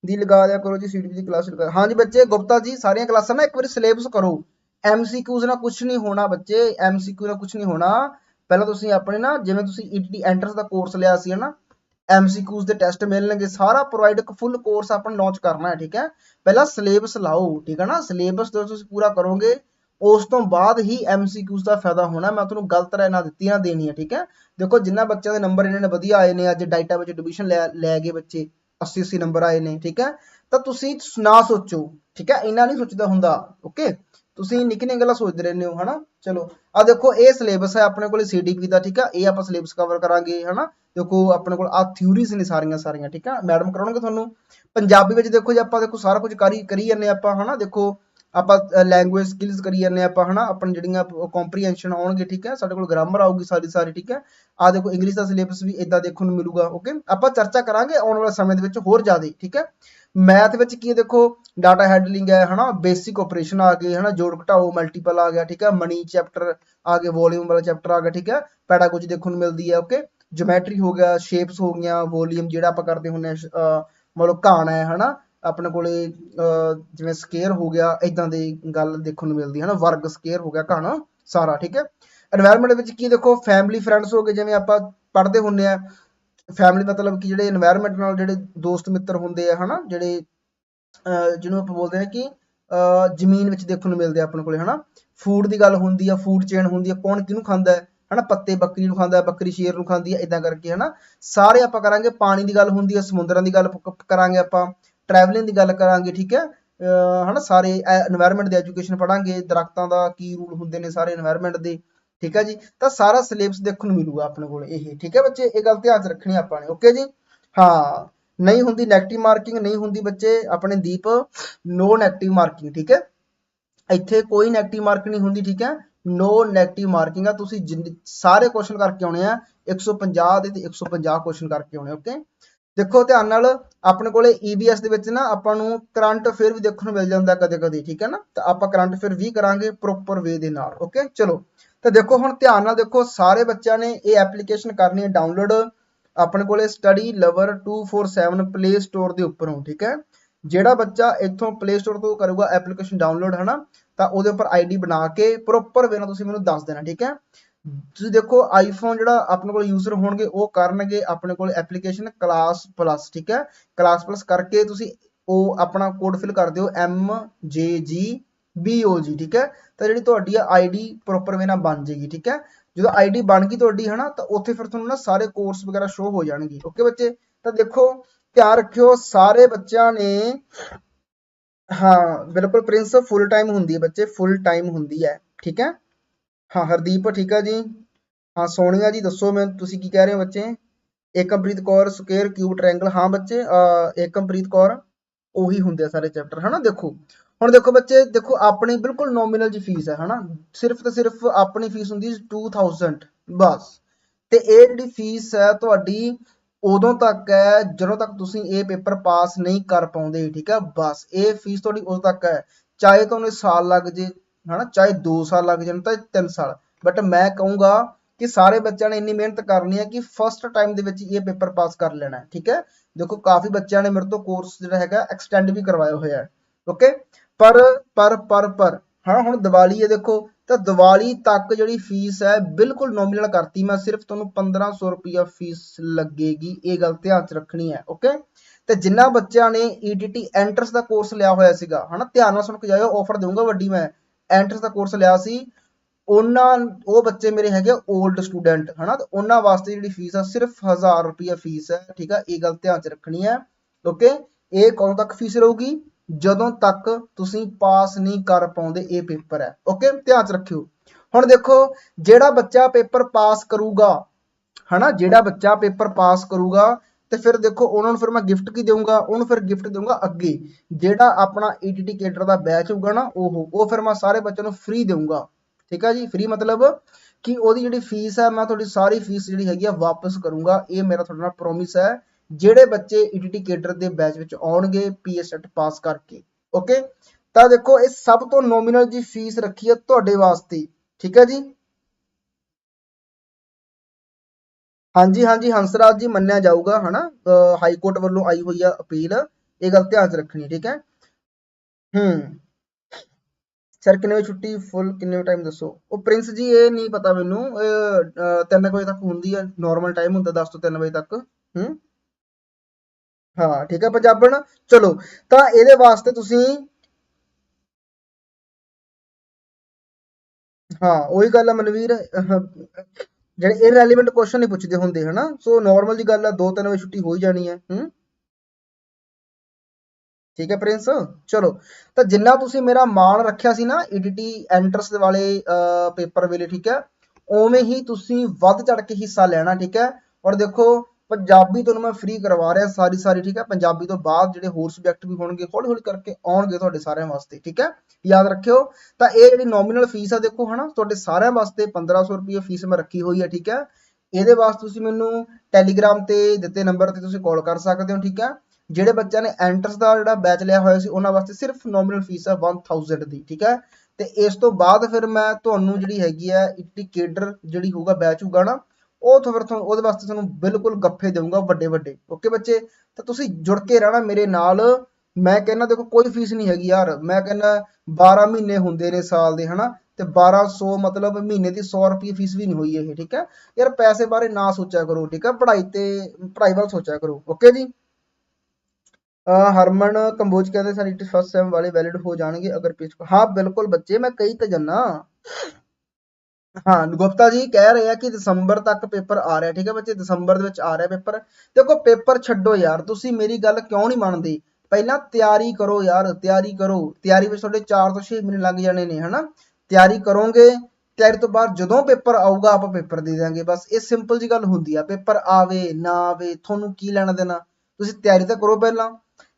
Speaker 2: ਦੀ ਲਗਾ ਦਿਆ ਕਰੋ ਜੀ, ਸੀਡੀਪੀ ਦੀ ਕਲਾਸ ਲਗਾ ਹਾਂਜੀ ਬੱਚੇ, ਗੁਪਤਾ ਜੀ, ਸਾਰੀਆਂ ਕਲਾਸਾਂ ਨਾ ਇੱਕ ਵਾਰੀ ਸਿਲੇਬਸ ਕਰੋ। ਐਮਸੀਕਿਊਜ਼ ਨਾਲ ਕੁਝ ਨਹੀਂ ਹੋਣਾ ਬੱਚੇ ਐਮਸੀਕਿਊ ਨਾਲ ਕੁਝ ਨਹੀਂ ਹੋਣਾ। ਪਹਿਲਾਂ ਤੁਸੀਂ ਆਪਣੇ ਨਾ, ਜਿਵੇਂ ਤੁਸੀਂ ਈਟੀ ਐਂਟਰਸ ਦਾ ਕੋਰਸ ਲਿਆ ਸੀ ਹਨਾ ਐਮਸੀਕਿਊਜ਼ ਦੇ ਟੈਸਟ ਮਿਲਣਗੇ, ਸਾਰਾ ਪ੍ਰੋਵਾਈਡ ਇੱਕ ਫੁੱਲ ਕੋਰਸ ਆਪਾਂ ਲਾਂਚ ਕਰਨਾ ਹੈ, ਠੀਕ ਹੈ? ਪਹਿਲਾਂ ਸਿਲੇਬਸ ਲਾਓ, ਠੀਕ ਹੈ ਨਾ? ਸਿਲੇਬਸ ਜਦੋਂ ਤੁਸੀਂ ਪੂਰਾ ਕਰੋਗੇ, ਉਸ ਤੋਂ ਬਾਅਦ ਹੀ ਐਮਸੀਕਿਊਜ਼ ਦਾ ਫਾਇਦਾ ਹੋਣਾ। ਮੈਂ ਤੁਹਾਨੂੰ ਗਲਤ ਰਾਏ ਨਾ ਦਿੱਤੀ, ਨਾ ਦੇਣੀ ਹੈ, ਠੀਕ ਹੈ? ਦੇਖੋ, ਜਿੰਨਾ ਬੱਚਿਆਂ ਦੇ ਨੰਬਰ ਇਹਨਾਂ ਨੇ, ਵਧੀਆ ਆਏ ਨੇ ਅੱਜ ਡਾਟਾ ਵਿੱਚ ਐਡਮਿਸ਼ਨ ਲੈ ਲੈ ਗਏ ਬੱਚੇ। 80 80 ਨੰਬਰ ਆਏ ਨੇ, ਠੀਕ ਹੈ? ਤਾਂ ਤੁਸੀਂ ਨਾ ਸੋਚੋ, ਠੀਕ ਹੈ? ਇਹਨਾਂ ਨਹੀਂ ਸੋਚਦਾ ਹੁੰਦਾ ਓਕੇ ਤੁਸੀਂ ਨਿੱਕੀ ਨਿੱਕੀ ਗੱਲਾਂ ਸੋਚਦੇ ਰਹਿੰਦੇ ਹੋ, ਹਨਾ? ਚਲੋ ਆ ਦੇਖੋ, ਇਹ ਸਿਲੇਬਸ ਹੈ ਆਪਣੇ ਕੋਲ ਸੀਡੀਪੀ ਦਾ, ਠੀਕ ਹੈ? ਇਹ ਆਪਾਂ ਸਿਲੇਬਸ ਕਵਰ ਕਰਾਂਗੇ, ਹਨਾ? ਦੇਖੋ, ਆਪਣੇ ਕੋਲ ਆ ਥਿਊਰੀਜ਼ ਨੇ ਸਾਰੀਆਂ ਸਾਰੀਆਂ, ਠੀਕ ਹੈ? ਮੈਡਮ ਕਰਾਉਣਗੇ ਤੁਹਾਨੂੰ? ਪੰਜਾਬੀ ਵਿੱਚ ਦੇਖੋ ਜੇ ਆਪਾਂ ਦੇਖੋ ਸਾਰਾ ਕੁਝ ਕਰੀ ਕਰੀ ਜਾਂਦੇ ਆਪਾਂ, ਹਨਾ? ਦੇਖੋ ਆਪਾਂ ਲੈਂਗੁਏਜ ਸਕਿੱਲਸ ਕਰੀ ਜਾਂਦੇ ਆਪਾਂ, ਹਨਾ? ਆਪਣ ਜਿਹੜੀਆਂ ਕੰਪਰੀਹੈਂਸ਼ਨ ਆਉਣਗੇ, ਠੀਕ ਹੈ? ਸਾਡੇ ਕੋਲ ਗ੍ਰਾਮਰ ਆਊਗੀ ਸਾਰੀ ਸਾਰੀ, ਠੀਕ ਹੈ? ਆ ਦੇਖੋ ਇੰਗਲਿਸ਼ ਦਾ ਸਿਲੇਬਸ ਵੀ ਇਦਾਂ ਦੇਖਣ ਨੂੰ ਮਿਲੂਗਾ ਓਕੇ ਆਪਾਂ ਚਰਚਾ ਕਰਾਂਗੇ ਆਉਣ ਵਾਲੇ ਸਮੇਂ ਦੇ ਵਿੱਚ ਹੋਰ ਜ਼ਿਆਦਾ, ਠੀਕ ਹੈ? ਮੈਥ ਵਿੱਚ ਕੀ ਦੇਖੋ ਡਾਟਾ ਹੈਂਡਲਿੰਗ ਹੈ, ਹਨਾ? ਬੇਸਿਕ ਆਪਰੇਸ਼ਨ ਆ ਗਏ, ਹਨਾ? ਜੋੜ ਘਟਾਓ ਮਲਟੀਪਲ ਆ ਗਿਆ, ਠੀਕ ਹੈ? ਮਨੀ ਚੈਪਟਰ ਆ ਗਏ ਵੋਲਿਊਮ ਵਾਲਾ ਚੈਪਟਰ ਆ ਗਿਆ, ਠੀਕ ਹੈ? ਪੈਡਾਗੋਜੀ ਦੇਖਣ ਨੂੰ ਮਿਲਦੀ ਹੈ ਓਕੇ ਜਿਓਮੈਟਰੀ ਹੋ ਗਿਆ ਸ਼ੇਪਸ ਹੋ ਗਈਆਂ ਵੋਲਿਊਮ ਜਿਹੜਾ ਆਪਾਂ ਕਰਦੇ ਹੁੰਨੇ ਆ ਮਤਲਬ ਘਾਣ ਹੈ, ਹਨਾ? ਆਪਣੇ ਕੋਲੇ ਜਿਵੇਂ ਸਕੇਅਰ ਹੋ ਗਿਆ ਇਦਾਂ ਦੀ ਗੱਲ ਦੇਖਣ ਨੂੰ ਮਿਲਦੀ ਹੈ ਨਾ, ਵਰਗ ਸਕੇਅਰ ਹੋ ਗਿਆ ਕਹਣਾ ਸਾਰਾ, ਠੀਕ ਹੈ? এনवायरमेंट ਵਿੱਚ ਕੀ ਦੇਖੋ ਫੈਮਿਲੀ ਫਰੈਂਡਸ ਹੋ ਗਏ, ਜਿਵੇਂ ਆਪਾਂ ਪੜ੍ਹਦੇ ਹੁੰਨੇ ਆ ਫੈਮਿਲੀ ਮਤਲਬ ਕਿ ਜਿਹੜੇ এনवायरमेंट ਨਾਲ ਜਿਹੜੇ ਦੋਸਤ, ਮਿੱਤਰ ਹੁੰਦੇ ਆ, ਹਨਾ, ਜਿਹੜੇ ਜਿਹਨੂੰ ਆਪਾਂ ਬੋਲਦੇ ਆ ਕਿ ਜ਼ਮੀਨ ਵਿੱਚ ਦੇਖਣ ਨੂੰ ਮਿਲਦੇ ਆ ਆਪਣੇ ਕੋਲੇ, ਹਨਾ? ਫੂਡ ਦੀ ਗੱਲ ਹੁੰਦੀ ਆ ਫੂਡ ਚੇਨ ਹੁੰਦੀ ਆ, ਕੌਣ ਕਿਹਨੂੰ ਖਾਂਦਾ ਹੈ, ਹਨਾ? ਪੱਤੇ ਬੱਕਰੀ ਨੂੰ ਖਾਂਦਾ ਬੱਕਰੀ ਸ਼ੇਰ ਨੂੰ ਖਾਂਦੀ ਹੈ ਇਦਾਂ ਕਰਕੇ, ਹਨਾ? ਸਾਰੇ ਆਪਾਂ ਕਰਾਂਗੇ, ਪਾਣੀ ਦੀ ਗੱਲ ਹੁੰਦੀ ਹੈ ਸਮੁੰਦਰਾਂ ਦੀ ਗੱਲ ਕਰਾਂਗੇ ਆਪਾਂ ਟਰੈਵਲਿੰਗ ਦੀ ਗੱਲ ਕਰਾਂਗੇ, ਠੀਕ ਹੈ? ਹਨਾ, ਸਾਰੇ এনवायरमेंट ਦੀ ਐਜੂਕੇਸ਼ਨ ਪੜਾਂਗੇ ਦਰਖਤਾਂ ਦਾ ਕੀ ਰੂਲ ਹੁੰਦੇ ਨੇ ਸਾਰੇ এনवायरमेंट ਦੇ, ਠੀਕ ਹੈ ਜੀ? ਤਾਂ ਸਾਰਾ ਸਿਲੇਬਸ ਦੇਖਣ ਨੂੰ ਮਿਲੂਗਾ ਆਪਣੇ ਕੋਲ ਇਹ, ਠੀਕ ਹੈ ਬੱਚੇ? ਇਹ ਗੱਲ ਧਿਆਨ ਚ ਰੱਖਣੀ ਆਪਾਂ ਨੇ ਓਕੇ ਜੀ? ਹਾਂ, ਨਹੀਂ ਹੁੰਦੀ 네ਗੇਟਿਵ ਮਾਰਕਿੰਗ ਨਹੀਂ ਹੁੰਦੀ ਬੱਚੇ, ਆਪਣੇ ਦੀਪ ਨੋ 네ਗੇਟਿਵ ਮਾਰਕਿੰਗ ਠੀਕ ਹੈ? ਇੱਥੇ ਕੋਈ 네ਗੇਟਿਵ ਮਾਰਕਿੰਗ ਨਹੀਂ ਹੁੰਦੀ, ਠੀਕ ਹੈ? ਨੋ 네ਗੇਟਿਵ ਮਾਰਕਿੰਗ ਆ, ਤੁਸੀਂ ਸਾਰੇ ਕੁਐਸਚਨ ਕਰਕੇ ਆਉਣੇ ਆ 150 ਦੇ ਤੇ 150 ਕੁਐਸਚਨ ਕਰਕੇ ਆਉਣੇ ਓਕੇ ਦੇਖੋ ਧਿਆਨ ਨਾਲ, ਆਪਣੇ ਕੋਲੇ EBS ਦੇ ਵਿੱਚ ਨਾ ਆਪਾਂ ਨੂੰ ਕਰੰਟ ਅਫੇਅਰ ਵੀ ਦੇਖਣ ਨੂੰ ਮਿਲ ਜਾਂਦਾ ਕਦੇ ਕਦੇ ਠੀਕ ਹੈ ਨਾ? ਤਾਂ ਆਪਾਂ ਕਰੰਟ ਅਫੇਅਰ ਵੀ ਕਰਾਂਗੇ ਪ੍ਰੋਪਰ ਵੇ ਦੇ ਨਾਲ ਓਕੇ ਚਲੋ, ਤਾਂ ਦੇਖੋ ਹੁਣ ਧਿਆਨ ਨਾਲ ਦੇਖੋ, ਸਾਰੇ ਬੱਚਿਆਂ ਨੇ ਇਹ ਐਪਲੀਕੇਸ਼ਨ ਕਰਨੀ ਹੈ ਡਾਊਨਲੋਡ ਆਪਣੇ ਕੋਲੇ ਸਟੱਡੀ ਲਵਰ 247 ਪਲੇ ਸਟੋਰ ਦੇ ਉੱਪਰੋਂ, ਠੀਕ ਹੈ? ਜਿਹੜਾ ਬੱਚਾ ਇੱਥੋਂ ਪਲੇ ਸਟੋਰ ਤੋਂ ਕਰੂਗਾ ਐਪਲੀਕੇਸ਼ਨ ਡਾਊਨਲੋਡ ਹਨਾ? ਤਾਂ ਉਹਦੇ ਉੱਪਰ ਆਈਡੀ ਬਣਾ ਕੇ ਪ੍ਰੋਪਰ ਵੇ ਨਾਲ ਤੁਸੀਂ ਮੈਨੂੰ ਦੱਸ ਦੇਣਾ, ਠੀਕ ਹੈ? ਤੁਸੀਂ ਦੇਖੋ ਆਈਫੋਨ ਜਿਹੜਾ ਆਪਣੇ ਕੋਲ ਯੂਜ਼ਰ ਹੋਣਗੇ, ਉਹ ਕਰਨਗੇ ਆਪਣੇ ਕੋਲ ਐਪਲੀਕੇਸ਼ਨ ਕਲਾਸ ਪਲੱਸ ਠੀਕ ਹੈ? ਕਲਾਸ ਪਲੱਸ ਕਰਕੇ ਤੁਸੀਂ ਉਹ ਆਪਣਾ ਕੋਡ ਫਿਲ ਕਰ ਦਿਓ ਐਮ ਜੇ ਜੀ ਬੀ ਓ ਜੀ ਠੀਕ ਹੈ? ਤਾਂ ਜਿਹੜੀ ਤੁਹਾਡੀ ਆਈਡੀ ਪ੍ਰੋਪਰ ਵੇ ਨਾਲ ਬਣ ਜੇਗੀ ਠੀਕ ਹੈ? ਜਦੋਂ ਆਈਡੀ ਬਣ ਗਈ ਤੁਹਾਡੀ, ਹਨਾ, ਤਾਂ ਉੱਥੇ ਫਿਰ ਤੁਹਾਨੂੰ ਨਾ ਸਾਰੇ ਕੋਰਸ ਵਗੈਰਾ ਸ਼ੋ ਹੋ ਜਾਣਗੇ ਓਕੇ ਬੱਚੇ? ਤਾਂ ਦੇਖੋ, ਧਿਆਨ ਰੱਖਿਓ, ਸਾਰੇ ਬੱਚਿਆਂ ਨੇ, ਹਾਂ, ਬਿਲਕੁਲ ਪ੍ਰਿੰਸ ਫੁੱਲ ਟਾਈਮ ਹੁੰਦੀ ਹੈ ਬੱਚੇ ਫੁੱਲ ਟਾਈਮ ਹੁੰਦੀ ਹੈ, ਠੀਕ ਹੈ? ਹਾਂ, ਹਰਦੀਪ, ਠੀਕ ਆ ਜੀ। ਹਾਂ, ਸੋਨੀਆ ਜੀ, ਦੱਸੋ ਮੈਂ, ਤੁਸੀਂ ਕੀ ਕਹਿ ਰਹੇ ਹੋ ਬੱਚੇ? Ekampreet Kaur square cube triangle ਹਾਂ ਬੱਚੇ ਏਕਮਪ੍ਰੀਤ ਕੌਰ, ਉਹੀ ਹੁੰਦੇ ਆ ਸਾਰੇ ਚੈਪਟਰ ਹਨਾ? ਦੇਖੋ, ਹੁਣ ਦੇਖੋ ਬੱਚੇ, ਦੇਖੋ, ਆਪਣੀ ਬਿਲਕੁਲ ਨੋਮੀਨਲ ਜੀ ਫੀਸ ਹੈ ਹਨਾ? ਸਿਰਫ ਤੇ ਸਿਰਫ ਆਪਣੀ ਫੀਸ ਹੁੰਦੀ 2000 ਬਸ। ਤੇ ਇਹ ਜਿਹੜੀ ਫੀਸ ਹੈ ਤੁਹਾਡੀ, ਉਦੋਂ ਤੱਕ ਹੈ, ਜਦੋਂ ਤੱਕ ਤੁਸੀਂ ਇਹ ਪੇਪਰ ਪਾਸ ਨਹੀਂ ਕਰ ਪਾਉਂਦੇ, ਠੀਕ ਹੈ ਬਸ, ਇਹ ਫੀਸ ਤੁਹਾਡੀ ਉਦੋਂ ਤੱਕ ਹੈ। ਚਾਹੇ ਤੁਹਾਨੂੰ ਸਾਲ ਲੱਗ ਜੇ ਹਨਾ, ਚਾਹੇ 2 ਸਾਲ ਲੱਗ ਜਾਣ ਤਾਂ 3 ਸਾਲ। ਬਟ ਮੈਂ ਕਹੂੰਗਾ ਕਿ ਸਾਰੇ ਬੱਚਿਆਂ ਨੇ ਇੰਨੀ ਮਿਹਨਤ ਕਰਨੀ ਹੈ ਕਿ ਫਸਟ ਟਾਈਮ ਦੇ ਵਿੱਚ ਇਹ ਪੇਪਰ ਪਾਸ ਕਰ ਲੈਣਾ ਹੈ, ਠੀਕ ਹੈ? ਦੇਖੋ, ਕਾਫੀ ਬੱਚਿਆਂ ਨੇ ਮੇਰੇ ਤੋਂ ਕੋਰਸ ਜਿਹੜਾ ਹੈਗਾ ਐਕਸਟੈਂਡ ਵੀ ਕਰਵਾਇਆ ਹੋਇਆ ਹੈ ਓਕੇ ਪਰ ਪਰ ਪਰ ਪਰ ਹਾਂ ਹੁਣ ਦੀਵਾਲੀ ਹੈ, ਦੇਖੋ, ਤਾਂ ਦੀਵਾਲੀ ਤੱਕ ਜਿਹੜੀ ਫੀਸ ਹੈ, ਬਿਲਕੁਲ ਨੋਮੀਨਲ ਕਰਤੀ ਮੈਂ, ਸਿਰਫ ਤੁਹਾਨੂੰ 1500 ਰੁਪਿਆ ਫੀਸ ਲੱਗੇਗੀ, ਇਹ ਗੱਲ ਧਿਆਨ 'ਚ ਰੱਖਣੀ ਹੈ ਓਕੇ ਤੇ ਜਿੰਨਾ ਬੱਚਿਆਂ ਨੇ EDT ਐਂਟਰਸ ਦਾ ਕੋਰਸ ਲਿਆ ਹੋਇਆ ਸੀਗਾ, ਹਨਾ, ਧਿਆਨ ਨਾਲ ਸੁਣ ਕੇ ਜਾਇਓ ਆਫਰ ਦੇਵਾਂਗਾ ਵੱਡੀ ਮੈਂ। ਐਂਟਰਸ ਦਾ ਕੋਰਸ ਲਿਆ ਸੀ। ਉਹਨਾਂ, ਉਹ ਬੱਚੇ ਮੇਰੇ ਹੈਗੇ 올ਡ ਸਟੂਡੈਂਟ ਹਨਾ? ਤੇ ਉਹਨਾਂ ਵਾਸਤੇ ਜਿਹੜੀ ਫੀਸ ਆ, ਸਿਰਫ 1000 ਰੁਪਿਆ ਫੀਸ ਹੈ, ਠੀਕ ਆ? ਇਹ ਗੱਲ ਧਿਆਨ 'ਚ ਰੱਖਣੀ ਹੈ। ਓਕੇ ਇਹ ਕਦੋਂ ਤੱਕ ਫੀਸ ਰਹੂਗੀ? ਜਦੋਂ ਤੱਕ ਤੁਸੀਂ ਪਾਸ ਨਹੀਂ ਕਰ ਪਾਉਂਦੇ, ਇਹ ਪੇਪਰ ਹੈ। ਓਕੇ ਧਿਆਨ 'ਚ ਰੱਖਿਓ। ਹੁਣ ਦੇਖੋ, ਜਿਹੜਾ ਬੱਚਾ ਪੇਪਰ ਪਾਸ ਕਰੂਗਾ, ਹਨਾ? ਜਿਹੜਾ ਬੱਚਾ ਪੇਪਰ ਪਾਸ ਕਰੂਗਾ ਤੇ ਫਿਰ ਦੇਖੋ ਉਹਨਾਂ ਨੂੰ ਫਿਰ ਮੈਂ ਗਿਫਟ ਕੀ ਦੇਵਾਂਗਾ ਉਹਨੂੰ ਫਿਰ ਗਿਫਟ ਦੇਵਾਂਗਾ ਅੱਗੇ। ਜਿਹੜਾ ਆਪਣਾ ਈਟੀਟੀ ਕੇਡਰ ਦਾ ਬੈਚ ਹੋਊਗਾ ਨਾ, ਉਹ ਉਹ ਫਿਰ ਮੈਂ ਸਾਰੇ ਬੱਚਿਆਂ ਨੂੰ ਫ੍ਰੀ ਦੇਵਾਂਗਾ ਠੀਕ ਹੈ ਜੀ? ਫ੍ਰੀ ਮਤਲਬ ਕਿ ਉਹਦੀ ਜਿਹੜੀ ਫੀਸ ਹੈ ਮੈਂ ਤੁਹਾਡੀ ਸਾਰੀ ਫੀਸ ਜਿਹੜੀ ਹੈਗੀ ਆ ਵਾਪਸ ਕਰੂੰਗਾ। ਇਹ ਮੇਰਾ ਤੁਹਾਡੇ ਨਾਲ ਪ੍ਰੋਮਿਸ ਹੈ। ਜਿਹੜੇ ਬੱਚੇ ਈਟੀਟੀ ਕੇਡਰ ਦੇ ਬੈਚ ਵਿੱਚ ਆਉਣਗੇ ਪੀਐਸਐਟ ਪਾਸ ਕਰਕੇ। ਓਕੇ ਤਾਂ ਦੇਖੋ, ਇਹ ਸਭ ਤੋਂ ਨੋਮੀਨਲ ਜੀ ਫੀਸ ਰੱਖੀ ਹੈ ਤੁਹਾਡੇ ਵਾਸਤੇ। ਠੀਕ ਹੈ ਜੀ? ਹਾਂਜੀ ਹਾਂਜੀ, ਹੰਸਰਾਜ ਜੀ ਮੰਨਿਆ ਜਾਊਗਾ, ਹਨਾ? ਹਾਈ ਕੋਰਟ ਵੱਲੋਂ ਆਈ ਹੋਈ ਆ ਅਪੀਲ। ਇਹ ਗੱਲ ਧਿਆਨ 'ਚ ਰੱਖਣੀ ਠੀਕ ਹੈ? ਹੂੰ। ਸਰ, ਕਿੰਨੇ ਵਜੇ ਛੁੱਟੀ? ਫੁੱਲ ਕਿੰਨੇ ਟਾਈਮ ਦੱਸੋ? ਉਹ ਪ੍ਰਿੰਸ ਜੀ, ਇਹ ਨਹੀਂ ਪਤਾ ਮੈਨੂੰ। 3 ਵਜੇ ਤੱਕ ਹੁੰਦੀ ਹੈ ਨਾਰਮਲ ਟਾਈਮ ਹੁੰਦਾ 10 ਤੋਂ 3 ਵਜੇ ਤੱਕ। ਹੂੰ। ਹਾਂ, ਠੀਕ ਹੈ, ਪੰਜਾਬਣ। ਚਲੋ, ਤਾਂ ਇਹਦੇ ਵਾਸਤੇ ਤੁਸੀਂ ਹਾਂ, ਉਹੀ ਗੱਲ ਹੈ ਮਨਵੀਰ। ਜਿਹੜੇ ਇਰਰੈਲੇਵੈਂਟ ਕੁਐਸਚਨ ਨਹੀਂ ਪੁੱਛਦੇ ਹੁੰਦੇ, ਹਨਾ? ਸੋ ਨਾਰਮਲ ਜੀ ਗੱਲ ਹੈ 2-3 ਵਜੇ ਛੁੱਟੀ ਹੋ ਹੀ ਜਾਣੀ ਹੈ ਹੂੰ? ਠੀਕ ਹੈ ਪ੍ਰਿੰਸ? ਚਲੋ, ਤਾਂ ਜਿੰਨਾ ਤੁਸੀਂ ਮੇਰਾ ਮਾਣ ਰੱਖਿਆ ਸੀ ਨਾ ਈਡੀਟੀ ਐਂਟਰਸ ਦੇ ਵਾਲੇ ਪੇਪਰ ਵੇਲੇ, ਠੀਕ ਹੈ, ਉਵੇਂ ਹੀ ਤੁਸੀਂ ਵੱਧ ਚੜ ਕੇ ਹਿੱਸਾ ਲੈਣਾ, ਠੀਕ ਹੈ? ਔਰ ਦੇਖੋ ਪੰਜਾਬੀ ਤੁਹਾਨੂੰ ਮੈਂ ਫ੍ਰੀ ਕਰਵਾ ਰਿਹਾ ਸਾਰੀ ਸਾਰੀ, ਠੀਕ ਹੈ? ਪੰਜਾਬੀ ਤੋਂ ਬਾਅਦ ਜਿਹੜੇ ਹੋਰ ਸਬਜੈਕਟ ਵੀ ਹੋਣਗੇ, ਹੌਲੀ ਹੌਲੀ ਕਰਕੇ ਆਉਣਗੇ ਤੁਹਾਡੇ ਸਾਰਿਆਂ ਵਾਸਤੇ, ਠੀਕ ਹੈ? ਯਾਦ ਰੱਖਿਓ, ਤਾਂ ਇਹ ਜਿਹੜੀ ਨੋਮੀਨਲ ਫੀਸ ਆ ਦੇਖੋ ਹਨਾ, ਤੁਹਾਡੇ ਸਾਰਿਆਂ ਵਾਸਤੇ 1500 ਰੁਪਏ ਫੀਸ ਮੈਂ ਰੱਖੀ ਹੋਈ ਹੈ, ਠੀਕ ਹੈ? ਇਹਦੇ ਵਾਸਤੇ ਤੁਸੀਂ ਮੈਨੂੰ ਟੈਲੀਗ੍ਰਾਮ ਤੇ ਦਿੱਤੇ ਨੰਬਰ ਤੇ ਤੁਸੀਂ ਕਾਲ ਕਰ ਸਕਦੇ ਹੋ, ਠੀਕ ਹੈ? ਜਿਹੜੇ ਬੱਚਿਆਂ ਨੇ ਐਂਟਰਸ ਦਾ ਜਿਹੜਾ ਬੈਚ ਲਿਆ ਹੋਇਆ ਸੀ, ਉਹਨਾਂ ਵਾਸਤੇ ਸਿਰਫ ਨੋਮੀਨਲ ਫੀਸ ਹੈ 1000 ਦੀ, ਠੀਕ ਹੈ? ਤੇ ਇਸ ਤੋਂ ਬਾਅਦ ਫਿਰ ਮੈਂ ਤੁਹਾਨੂੰ ਜਿਹੜੀ ਹੈਗੀ ਹੈ, ਇੰਡੀਕੇਟਰ ਜਿਹੜੀ ਹੋਊਗਾ ਬੈਚ ਹੋਊਗਾ ਨਾ ਉਹ ਤੋਂ ਫਿਰ ਤੁਹਾਨੂੰ ਉਹਦੇ ਵਾਸਤੇ ਤੁਹਾਨੂੰ ਬਿਲਕੁਲ ਗੱਫੇ ਦੇਵਾਂਗਾ ਵੱਡੇ ਵੱਡੇ। ਓਕੇ ਬੱਚੇ? ਤਾਂ ਤੁਸੀਂ ਜੁੜ ਕੇ ਰਹਿਣਾ ਮੇਰੇ ਨਾਲ। ਮੈਂ ਕਹਿੰਦਾ ਦੇਖੋ ਕੋਈ ਫੀਸ ਨਹੀਂ ਹੈਗੀ ਯਾਰ। ਮੈਂ ਕਹਿੰਦਾ 12 ਮਹੀਨੇ ਹੁੰਦੇ ਨੇ ਸਾਲ ਦੇ, ਹਨਾ? ਤੇ 1200 ਮਤਲਬ ਮਹੀਨੇ ਦੀ 100 ਰੁਪਏ ਫੀਸ ਵੀ ਨਹੀਂ ਹੋਈ ਇਹ, ਠੀਕ ਹੈ? ਯਾਰ ਪੈਸੇ ਬਾਰੇ ਨਾ ਸੋਚਿਆ ਕਰੋ, ਠੀਕ ਹੈ? ਪੜ੍ਹਾਈ ਤੇ, ਪੜ੍ਹਾਈ ਬਾਰੇ ਸੋਚਿਆ ਕਰੋ। ਓਕੇ ਜੀ? ਅਹ ਹਰਮਨ ਕੰਬੋਜ ਕਹਿੰਦੇ ਸਾਡੀ ਫਸਟ ਸੈਮ ਵਾਲੇ ਵੈਲਿਡ ਹੋ ਜਾਣਗੇ ਅਗਰ ਪੇਜ ਹਾਂ, ਬਿਲਕੁਲ ਬੱਚੇ, ਮੈਂ ਕਈ ਤਾਂ ਜੰਨਾ ਹਾਂ, ਗੁਪਤਾ ਜੀ ਕਹਿ ਰਹੇ ਆ ਕਿ ਦਸੰਬਰ ਤੱਕ ਪੇਪਰ ਆ ਰਿਹਾ, ਠੀਕ ਹੈ ਬੱਚੇ? ਦਸੰਬਰ ਦੇ ਵਿੱਚ ਆ ਰਿਹਾ ਪੇਪਰ। ਦੇਖੋ, ਪੇਪਰ ਛੱਡੋ ਯਾਰ, ਤੁਸੀਂ ਮੇਰੀ ਗੱਲ ਕਿਉਂ ਨਹੀਂ ਮੰਨਦੇ? ਪਹਿਲਾਂ ਤਿਆਰੀ ਕਰੋ ਯਾਰ, ਤਿਆਰੀ ਕਰੋ। ਤਿਆਰੀ ਵਿੱਚ ਤੁਹਾਡੇ 4 ਤੋਂ 6 ਮਹੀਨੇ ਲੱਗ ਜਾਣੇ ਨੇ, ਹਨਾ? ਤਿਆਰੀ ਕਰੋਗੇ, ਤਿਆਰੀ ਤੋਂ ਬਾਅਦ ਜਦੋਂ ਪੇਪਰ ਆਊਗਾ, ਆਪਾਂ ਪੇਪਰ ਦੇ ਦਾਂਗੇ ਬਸ ਇਹ ਸਿੰਪਲ ਜੀ ਗੱਲ ਹੁੰਦੀ ਆ, ਪੇਪਰ ਆਵੇ, ਨਾ ਆਵੇ, ਤੁਹਾਨੂੰ ਕੀ ਲੈਣਾ ਦੇਣਾ? ਤੁਸੀਂ ਤਿਆਰੀ ਤਾਂ ਕਰੋ ਪਹਿਲਾਂ।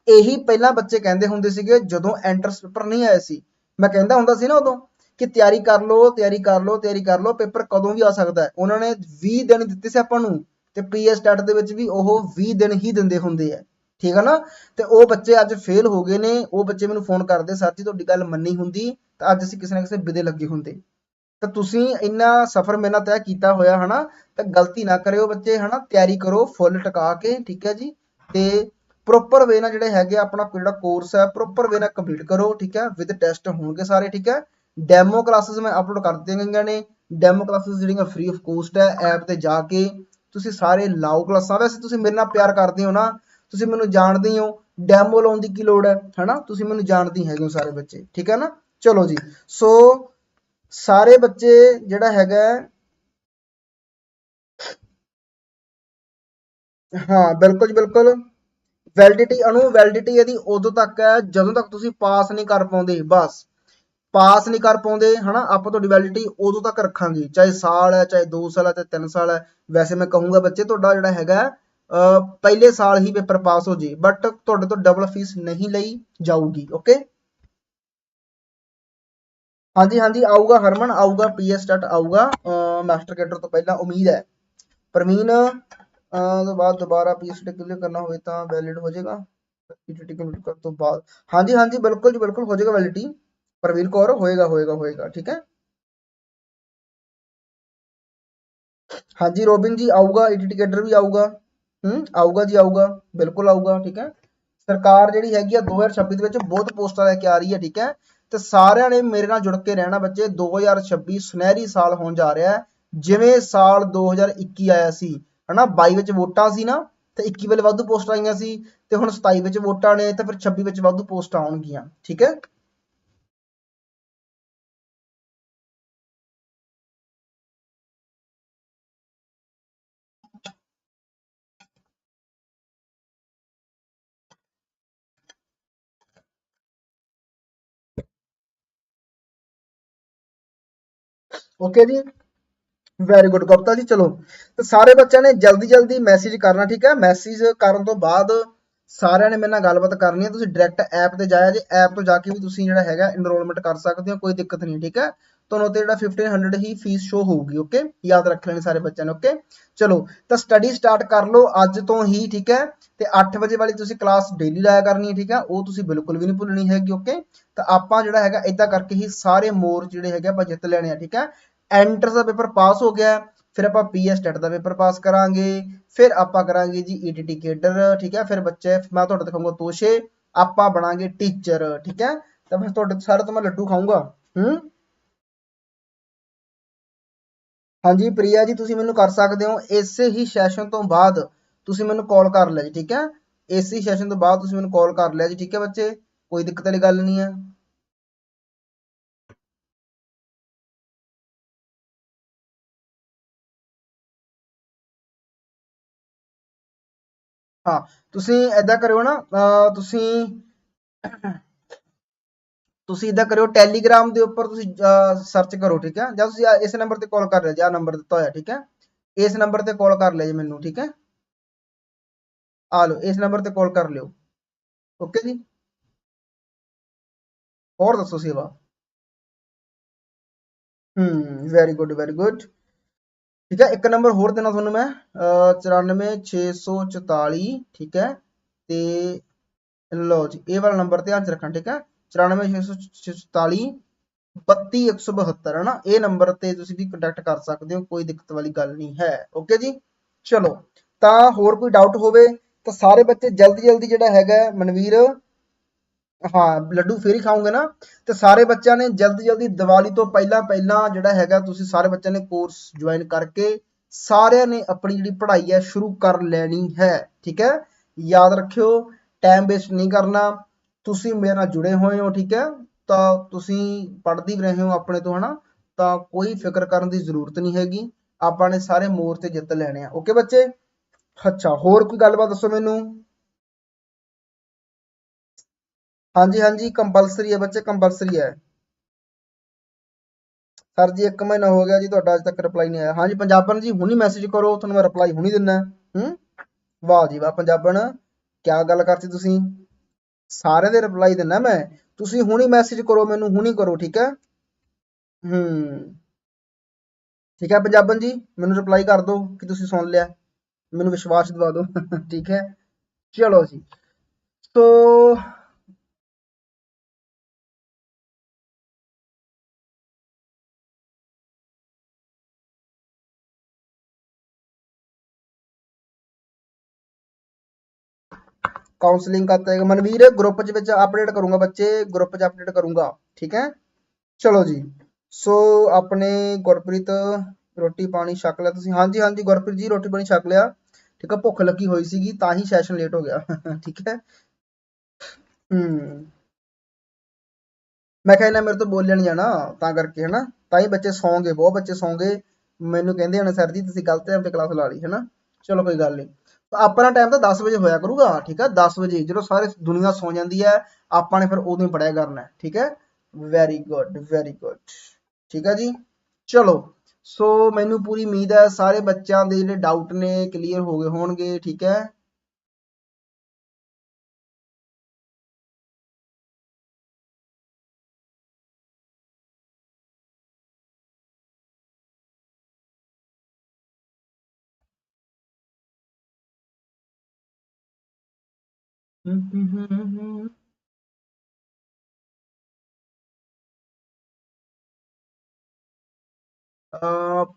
Speaker 2: ਇਹੀ ਪਹਿਲਾਂ ਬੱਚੇ ਕਹਿੰਦੇ ਹੁੰਦੇ ਸੀਗੇ, ਜਦੋਂ ਐਂਟਰਸ ਪੇਪਰ ਨਹੀਂ ਆਏ ਸੀ। ਮੈਂ ਕਹਿੰਦਾ ਹੁੰਦਾ ਸੀ ਨਾ ਉਦੋਂ ਕਿ ਤਿਆਰੀ ਕਰ ਲਓ, ਤਿਆਰੀ ਕਰ ਲਓ, ਤਿਆਰੀ ਕਰ ਲਓ, ਪੇਪਰ ਕਦੋਂ ਵੀ ਆ ਸਕਦਾ ਹੈ। ਉਹਨਾਂ ਨੇ 20 ਦਿਨ ਦਿੱਤੇ ਸੀ ਆਪਾਂ ਨੂੰ ਤੇ ਪੀਐਸ ਸਟਾਰਟ ਦੇ ਵਿੱਚ ਵੀ ਉਹ 20 ਦਿਨ ਹੀ ਦਿੰਦੇ ਹੁੰਦੇ ਆ। ਠੀਕ ਹੈ ਨਾ? ਤੇ ਉਹ ਬੱਚੇ ਅੱਜ ਫੇਲ ਹੋ ਗਏ ਨੇ, ਉਹ ਬੱਚੇ ਮੈਨੂੰ ਫੋਨ ਕਰਦੇ ਸਰ ਜੀ ਤੁਹਾਡੀ ਗੱਲ ਮੰਨੀ ਹੁੰਦੀ ਤਾਂ ਅੱਜ ਅਸੀਂ ਕਿਸੇ ਨਾ ਕਿਸੇ ਵਿਦੇ ਲੱਗੇ ਹੁੰਦੇ। ਤਾਂ ਤੁਸੀਂ ਇੰਨਾ ਸਫ਼ਰ ਮੇਰੇ ਨਾਲ ਤੈਅ ਕੀਤਾ ਹੋਇਆ, ਹਨਾ? ਤਾਂ ਗਲਤੀ ਨਾ ਕਰਿਓ ਬੱਚੇ, ਹਨਾ? ਤਿਆਰੀ ਕਰੋ, ਫੁੱਲ ਟਿਕਾ ਕੇ, ਠੀਕ ਹੈ ਜੀ? ਤੇ ਪ੍ਰੋਪਰ ਵੇ ਨਾਲ ਜਿਹੜੇ ਹੈਗੇ ਆਪਣਾ ਜਿਹੜਾ ਕੋਰਸ ਹੈ ਪ੍ਰੋਪਰ ਵੇ ਨਾਲ ਕੰਪਲੀਟ ਕਰੋ, ਠੀਕ ਹੈ ਵਿਦ ਟੈਸਟ ਹੋਣਗੇ ਸਾਰੇ, ਠੀਕ ਹੈ ਡੈਮੋ ਕਲਾਸਿਸ ਮੈਂ ਅਪਲੋਡ ਕਰ ਦਿੱਤੀਆਂ ਗਈਆਂ ਨੇ। ਡੈਮੋ ਕਲਾਸਿਸ ਜਿਹੜੀਆਂ ਫ੍ਰੀ ਆਫ ਕੋਸਟ ਹੈ ਐਪ ਤੇ ਜਾ ਕੇ ਤੁਸੀਂ ਸਾਰੇ ਲਾਓ ਕਲਾਸਾਂ। ਵੈਸੇ ਤੁਸੀਂ ਮੇਰੇ ਨਾਲ ਪਿਆਰ ਕਰਦੇ ਹੋ ਨਾ, ਤੁਸੀਂ ਮੈਨੂੰ ਜਾਣਦੇ ਹੋ ਡੈਮੋ ਲਾਉਣ ਦੀ ਕੀ ਲੋੜ ਹੈ, ਹਨਾ? ਤੁਸੀਂ ਮੈਨੂੰ ਜਾਣਦੇ ਹੈਗੇ ਹੋ ਸਾਰੇ ਬੱਚੇ, ਠੀਕ ਹੈ ਨਾ? ਚਲੋ ਜੀ ਸੋ ਸਾਰੇ ਬੱਚੇ ਜਿਹੜਾ ਹੈਗਾ ਹਾਂ ਬਿਲਕੁਲ ਜੀ ਬਿਲਕੁਲ। ਵੈਲਿਡਿਟੀ ਅਨੂ ਵੈਲਿਡਿਟੀ ਇਹਦੀ ਉਦੋਂ ਤੱਕ ਹੈ, ਜਦੋਂ ਤੱਕ ਤੁਸੀਂ ਪਾਸ ਨਹੀਂ ਕਰ ਪਾਉਂਦੇ, ਬਸ। ਪਾਸ ਨਹੀਂ ਕਰ ਪਾਉਂਦੇ, ਹਨਾ? ਆਪਾਂ ਤੁਹਾਡੀ ਵੈਲਿਡਿਟੀ ਉਦੋਂ ਤੱਕ ਰੱਖਾਂਗੇ, ਚਾਹੇ ਸਾਲ ਹੈ, ਚਾਹੇ 2 ਸਾਲ ਹੈ, ਚਾਹੇ 3 ਸਾਲ ਹੈ। ਵੈਸੇ ਮੈਂ ਕਹੂੰਗਾ ਬੱਚੇ, ਤੁਹਾਡਾ ਜਿਹੜਾ ਹੈਗਾ ਪਹਿਲੇ ਸਾਲ ਹੀ ਪੇਪਰ ਪਾਸ ਹੋ ਜੇ ਬਟ ਤੁਹਾਡੇ ਤੋਂ ਡਬਲ ਫੀਸ ਨਹੀਂ ਲਈ ਜਾਊਗੀ ਓਕੇ ਹਾਂਜੀ ਹਾਂਜੀ, ਆਊਗਾ ਹਰਮਨ, ਆਊਗਾ ਪੀਐਸ ਸਟਾਰਟ ਆਊਗਾ ਮਾਸਟਰ ਕੈਡਰ ਤੋਂ ਪਹਿਲਾਂ, ਉਮੀਦ ਹੈ। ਪ੍ਰਵੀਨ, ਅਹ, ਤੋਂ ਬਾਅਦ ਦੁਬਾਰਾ ਪੀਐਸਟੀ ਕਲੀਅਰ ਕਰਨਾ ਹੋਵੇ ਤਾਂ ਵੈਲਿਡ ਹੋ ਜਾਏਗਾ। ਪੀਟੀਟੀ ਕੰਪਲੀਟ ਕਰਨ ਤੋਂ ਬਾਅਦ। ਹਾਂਜੀ ਹਾਂਜੀ, ਬਿਲਕੁਲ ਜੀ, ਬਿਲਕੁਲ ਹੋ ਜਾਏਗਾ ਵੈਲਿਡਿਟੀ ਪ੍ਰਵੀਨ ਕੌਰ, ਹੋਏਗਾ ਹੋਏਗਾ ਹੋਏਗਾ, ਠੀਕ ਹੈ? ਹਾਂਜੀ ਰੋਬਿਨ ਜੀ ਆਊਗਾ ਐਡੀਟੇਟਰ ਵੀ ਆਊਗਾ, ਹੂੰ, ਆਊਗਾ ਜੀ ਆਊਗਾ, ਬਿਲਕੁਲ ਆਊਗਾ, ਠੀਕ ਹੈ? ਸਰਕਾਰ ਜਿਹੜੀ ਹੈਗੀ ਆ 2026 ਦੇ ਵਿੱਚ ਬਹੁਤ ਪੋਸਟਾਂ ਲੈ ਕੇ ਆ ਰਹੀ ਹੈ, ਠੀਕ ਹੈ? ਤੇ ਸਾਰਿਆਂ ਨੇ ਮੇਰੇ ਨਾਲ ਜੁੜ ਕੇ ਰਹਿਣਾ ਬੱਚੇ 2026 ਸੁਨਹਿਰੀ ਸਾਲ ਹੋਣ ਜਾ ਰਿਹਾ ਹੈ, ਜਿਵੇਂ ਸਾਲ 2021 ਆਇਆ ਸੀ, ਹਨਾ? 22 ਵਿੱਚ ਵੋਟਾਂ ਸੀ ਨਾ, ਤੇ 21 ਵੇਲੇ ਵਾਧੂ ਪੋਸਟਾਂ ਆਈਆਂ ਸੀ, ਤੇ ਹੁਣ 27 ਵਿੱਚ ਵੋਟਾਂ ਨੇ, ਤੇ ਫਿਰ 26 ਵਿੱਚ ਵਾਧੂ ਪੋਸਟਾਂ ਆਉਣਗੀਆਂ, ਠੀਕ ਹੈ? ਓਕੇ ਜੀ? ਵੈਰੀ ਗੁੱਡ ਗੁਪਤਾ ਜੀ, ਚਲੋ। ਤੇ ਸਾਰੇ ਬੱਚਿਆਂ ਨੇ ਜਲਦੀ ਜਲਦੀ ਮੈਸੇਜ ਕਰਨਾ, ਠੀਕ ਹੈ? ਮੈਸੇਜ ਕਰਨ ਤੋਂ ਬਾਅਦ ਸਾਰਿਆਂ ਨੇ ਮੇਰੇ ਨਾਲ ਗੱਲਬਾਤ ਕਰਨੀ ਹੈ। ਤੁਸੀਂ ਡਾਇਰੈਕਟ ਐਪ ਤੇ ਜਾਇਆ ਜੇ। ਐਪ ਤੋਂ ਜਾ ਕੇ ਵੀ ਤੁਸੀਂ ਜਿਹੜਾ ਹੈਗਾ ਇਨਰੋਲਮੈਂਟ ਕਰ ਸਕਦੇ ਹੋ, ਕੋਈ ਦਿੱਕਤ ਨਹੀਂ, ਠੀਕ ਹੈ? ਤੁਹਾਨੂੰ ਤੇ ਜਿਹੜਾ 1500 ਹੀ ਫੀਸ ਸ਼ੋ ਹੋਊਗੀ ਓਕੇ ਯਾਦ ਰੱਖ ਲੈਣੀ ਸਾਰੇ ਬੱਚਿਆਂ ਨੇ ਓਕੇ ਚਲੋ, ਤਾਂ ਸਟੱਡੀ ਸਟਾਰਟ ਕਰ ਲਓ ਅੱਜ ਤੋਂ ਹੀ, ਠੀਕ ਹੈ? ਤੇ 8 ਵਜੇ ਵਾਲੀ ਤੁਸੀਂ ਕਲਾਸ ਡੇਲੀ ਲਾਇਆ ਕਰਨੀ ਹੈ, ਠੀਕ ਹੈ? ਉਹ ਤੁਸੀਂ ਬਿਲਕੁਲ ਵੀ ਨਹੀਂ ਭੁੱਲਣੀ ਹੈਗੀ ਓਕੇ ਤਾਂ ਆਪਾਂ ਜਿਹੜਾ ਹੈਗਾ ਇਦਾਂ ਕਰਕੇ ਹੀ ਸਾਰੇ ਮੋਰ ਜਿਹੜੇ ਹੈਗੇ ਆਪਾਂ ਜਿੱਤ ਲੈਣੇ ਆ, ਠੀਕ ਹੈ? ਐਂਟਰ ਦਾ ਪੇਪਰ ਪਾਸ ਹੋ ਗਿਆ, ਫਿਰ ਆਪਾਂ ਪੀਐਸ ਟੈਟ ਦਾ ਪੇਪਰ ਪਾਸ ਕਰਾਂਗੇ, ਫਿਰ ਆਪਾਂ ਕਰਾਂਗੇ ਜੀ ਈਟੀਟੀ ਕੇਡਰ ਠੀਕ ਹੈ? ਫਿਰ ਬੱਚੇ, ਮੈਂ ਤੁਹਾਡੇ ਦਿਖਾਉਂਗਾ ਤੋਸ਼ੇ, ਆਪਾਂ ਬਣਾਂਗੇ ਟੀਚਰ ਠੀਕ ਹੈ? ਤਾਂ ਫਿਰ ਤੁਹਾਡੇ, ਸਾਰੇ ਤੋਂ ਮੈਂ ਲੱਡੂ ਖਾਊਂਗਾ, ਹੂੰ? ਹਾਂਜੀ ਪ੍ਰਿਆ ਜੀ, ਤੁਸੀਂ ਮੈਨੂੰ ਕਰ ਸਕਦੇ ਹੋ। ਇਸੇ ਹੀ ਸੈਸ਼ਨ ਤੋਂ ਬਾਅਦ ਤੁਸੀਂ ਮੈਨੂੰ ਕਾਲ ਕਰ ਲਿਆ ਜੀ, ਠੀਕ ਹੈ? ਇਸੇ ਸੈਸ਼ਨ ਤੋਂ ਬਾਅਦ ਤੁਸੀਂ ਮੈਨੂੰ ਕਾਲ ਕਰ ਲਿਆ ਜੀ, ਠੀਕ ਹੈ ਬੱਚੇ? ਕੋਈ ਦਿੱਕਤ ਵਾਲੀ ਗੱਲ ਨਹੀਂ ਹੈ। ਹਾਂ, ਤੁਸੀਂ ਐਦਾਂ ਕਰਿਓ ਨਾ, ਅਹ ਤੁਸੀਂ ਤੁਸੀਂ ਇਦਾਂ ਕਰਿਓ ਟੈਲੀਗ੍ਰਾਮ ਦੇ ਉੱਪਰ ਤੁਸੀਂ ਸਰਚ ਕਰੋ, ਠੀਕ ਹੈ? ਜਾਂ ਤੁਸੀਂ ਇਸ ਨੰਬਰ ਤੇ ਕਾਲ ਕਰ ਲਿਓ, ਜਾਂ ਨੰਬਰ ਦਿੱਤਾ ਹੋਇਆ, ਠੀਕ ਹੈ? ਇਸ ਨੰਬਰ ਤੇ ਕਾਲ ਕਰ ਲਿਓ ਜੀ ਮੈਨੂੰ, ਠੀਕ ਹੈ? ਆ ਲਓ, ਇਸ ਨੰਬਰ ਤੇ ਕਾਲ ਕਰ ਲਿਓ। ਓਕੇ ਜੀ? ਹੋਰ ਦੱਸੋ ਸੇਵਾ? ਹੂੰ ਵੈਰੀ ਗੁੱਡ ਵੈਰੀ ਗੁੱਡ ਠੀਕ ਹੈ, ਇੱਕ ਨੰਬਰ ਹੋਰ ਦੇਣਾ ਤੁਹਾਨੂੰ ਮੈਂ, ਅਹ 94644 ਠੀਕ ਹੈ? ਤੇ ਲਓ ਜੀ, ਇਹ ਵਾਲਾ ਨੰਬਰ ਧਿਆਨ ਚ ਰੱਖਣਾ, ਠੀਕ ਹੈ? 94644 32172 ਹੈ ਨਾ ਇਹ ਨੰਬਰ ਤੇ ਤੁਸੀਂ ਵੀ ਕੰਟੈਕਟ ਕਰ ਸਕਦੇ ਹੋ, ਕੋਈ ਦਿੱਕਤ ਵਾਲੀ ਗੱਲ ਨਹੀਂ ਹੈ ਓਕੇ ਜੀ? ਚਲੋ, ਤਾਂ ਹੋਰ ਕੋਈ ਡਾਊਟ ਹੋਵੇ, ਤਾਂ ਸਾਰੇ ਬੱਚੇ ਜਲਦੀ ਜਲਦੀ ਜਿਹੜਾ ਹੈਗਾ ਮਨਵੀਰ, ਹਾਂ, ਲੱਡੂ ਫੇਰ ਹੀ ਖਾਓਗੇ ਨਾ? ਤੇ ਸਾਰੇ ਬੱਚਿਆਂ ਨੇ ਜਲਦੀ ਜਲਦੀ ਦੀਵਾਲੀ ਤੋਂ ਪਹਿਲਾਂ ਪਹਿਲਾਂ ਜਿਹੜਾ ਹੈਗਾ, ਤੁਸੀਂ ਸਾਰੇ ਬੱਚਿਆਂ ਨੇ ਕੋਰਸ ਜੁਆਇਨ ਕਰਕੇ ਸਾਰਿਆਂ ਨੇ ਆਪਣੀ ਜਿਹੜੀ ਪੜ੍ਹਾਈ ਹੈ, ਸ਼ੁਰੂ ਕਰ ਲੈਣੀ ਹੈ, ਠੀਕ ਹੈ? ਯਾਦ ਰੱਖਿਓ ਟਾਈਮ ਵੇਸਟ ਨਹੀਂ ਕਰਨਾ ਤੁਸੀਂ ਮੇਰੇ ਨਾਲ ਜੁੜੇ ਹੋਏ ਹੋ, ਠੀਕ ਹੈ? ਤਾਂ ਤੁਸੀਂ ਪੜ੍ਹਦੀ ਵੀ ਰਹੇ ਹੋ ਆਪਣੇ ਤੋਂ, ਹਨਾ? ਤਾਂ ਕੋਈ ਫਿਕਰ ਕਰਨ ਦੀ ਜ਼ਰੂਰਤ ਨਹੀਂ ਹੈਗੀ। ਆਪਾਂ ਨੇ ਸਾਰੇ ਮੋਰ ਜਿੱਤ ਲੈਣੇ ਆ। ਓਕੇ ਬੱਚੇ? ਅੱਛਾ, ਹੋਰ ਕੋਈ ਗੱਲਬਾਤ ਦੱਸੋ ਮੈਨੂੰ? ਹਾਂਜੀ ਹਾਂਜੀ, ਕੰਪਲਸਰੀ ਹੈ ਬੱਚੇ, ਕੰਪਲਸਰੀ ਹੈ। ਸਰ ਜੀ, ਇੱਕ ਮਹੀਨਾ ਹੋ ਗਿਆ ਜੀ, ਤੁਹਾਡਾ ਅਜੇ ਤੱਕ ਰਿਪਲਾਈ ਨਹੀਂ ਆਇਆ। ਹਾਂਜੀ, ਪੰਜਾਬਣ ਜੀ, ਹੁਣੀ ਮੈਸੇਜ ਕਰੋ, ਤੁਹਾਨੂੰ ਮੈਂ ਰਿਪਲਾਈ ਹੁਣੀ ਦਿੰਦਾ ਹੂੰ? ਵਾਹ ਜੀ ਵਾਹ, ਪੰਜਾਬਣ, ਕਿਆ ਗੱਲ ਕਰਤੀ ਤੁਸੀਂ? ਸਾਰੇ ਦੇ ਰਿਪਲਾਈ ਦਿੰਦਾ ਮੈਂ। ਤੁਸੀਂ ਹੁਣੀ ਮੈਸੇਜ ਕਰੋ ਮੈਨੂੰ, ਹੁਣੀ ਕਰੋ, ਠੀਕ ਹੈ? ਹੂੰ। ਠੀਕ ਹੈ ਪੰਜਾਬਣ ਜੀ, ਮੈਨੂੰ ਰਿਪਲਾਈ ਕਰ ਦਿਓ ਕਿ ਤੁਸੀਂ ਸੁਣ ਲਿਆ। ਮੈਨੂੰ ਵਿਸ਼ਵਾਸ ਦਿਵਾ ਦਿਓ। *laughs* ਠੀਕ ਹੈ? ਚਲੋ ਜੀ। ਸੋ ਕਾਉਂਸਲਿੰग ਕਰਤਾ ਹੈ ਮਨਵੀਰ ਗਰੁੱਪ ਚ ਵਿੱਚ ਅਪਡੇਟ ਕਰੂੰਗਾ ਬੱਚੇ ਗਰੁੱਪ ਚ ਅਪਡੇਟ ਕਰੂੰਗਾ, ਠੀਕ ਹੈ? ਚਲੋ ਜੀ। ਸੋ ਆਪਣੇ ਗੁਰਪ੍ਰੀਤ, ਰੋਟੀ ਪਾਣੀ ਛਕ ਲਿਆ ਤੁਸੀਂ। ਹਾਂਜੀ ਹਾਂਜੀ, ਗੁਰਪ੍ਰੀਤ ਜੀ, ਰੋਟੀ ਪਾਣੀ ਛਕ ਲਿਆ। ਠੀਕ ਹੈ, ਭੁੱਖ ਲੱਗੀ ਹੋਈ ਸੀਗੀ, ਤਾਂ ਹੀ ਸੈਸ਼ਨ ਲੇਟ ਹੋ ਗਿਆ। *laughs* ਠੀਕ ਹੈ? ਹੂੰ। ਮੈਂ ਕਿਹਾ ਮੇਰੇ ਤੋਂ ਬੋਲਿਆ ਨਹੀਂ ਜਾਣਾ, ਤਾਂ ਕਰਕੇ, ਹਨਾ? ਤਾਂ ਹੀ ਬੱਚੇ ਸੌਂਗੇ, ਬਹੁਤ ਬੱਚੇ ਸੌਂਗੇ। ਮੈਨੂੰ ਕਹਿੰਦੇ ਹਨ ਸਰ ਜੀ ਤੁਸੀਂ ਗਲਤ ਟਾਈਮ ਤੇ ਕਲਾਸ ਲਾ ਲਈ, ਹਨਾ? ਚਲੋ, ਕੋਈ ਗੱਲ ਨਹੀਂ ਆਪਣਾ ਟਾਈਮ ਤਾਂ 10 ਵਜੇ ਹੋਇਆ ਕਰੂਗਾ, ਠੀਕ ਹੈ 10 ਵਜੇ, ਜਦੋਂ ਸਾਰੇ ਦੁਨੀਆ ਸੌ ਜਾਂਦੀ ਹੈ, ਆਪਾਂ ਨੇ ਫਿਰ ਉਦੋਂ ਹੀ ਪੜਿਆ ਕਰਨਾ ਹੈ, ਠੀਕ ਹੈ? ਵੈਰੀ ਗੁੱਡ ਵੈਰੀ ਗੁੱਡ ਠੀਕ ਹੈ ਜੀ? ਚਲੋ ਸੋ ਮੈਨੂੰ ਪੂਰੀ ਉਮੀਦ ਹੈ ਸਾਰੇ ਬੱਚਿਆਂ ਦੇ ਜਿਹੜੇ ਡਾਊਟ ਨੇ ਕਲੀਅਰ ਹੋ ਗਏ ਹੋਣਗੇ, ਠੀਕ ਹੈ?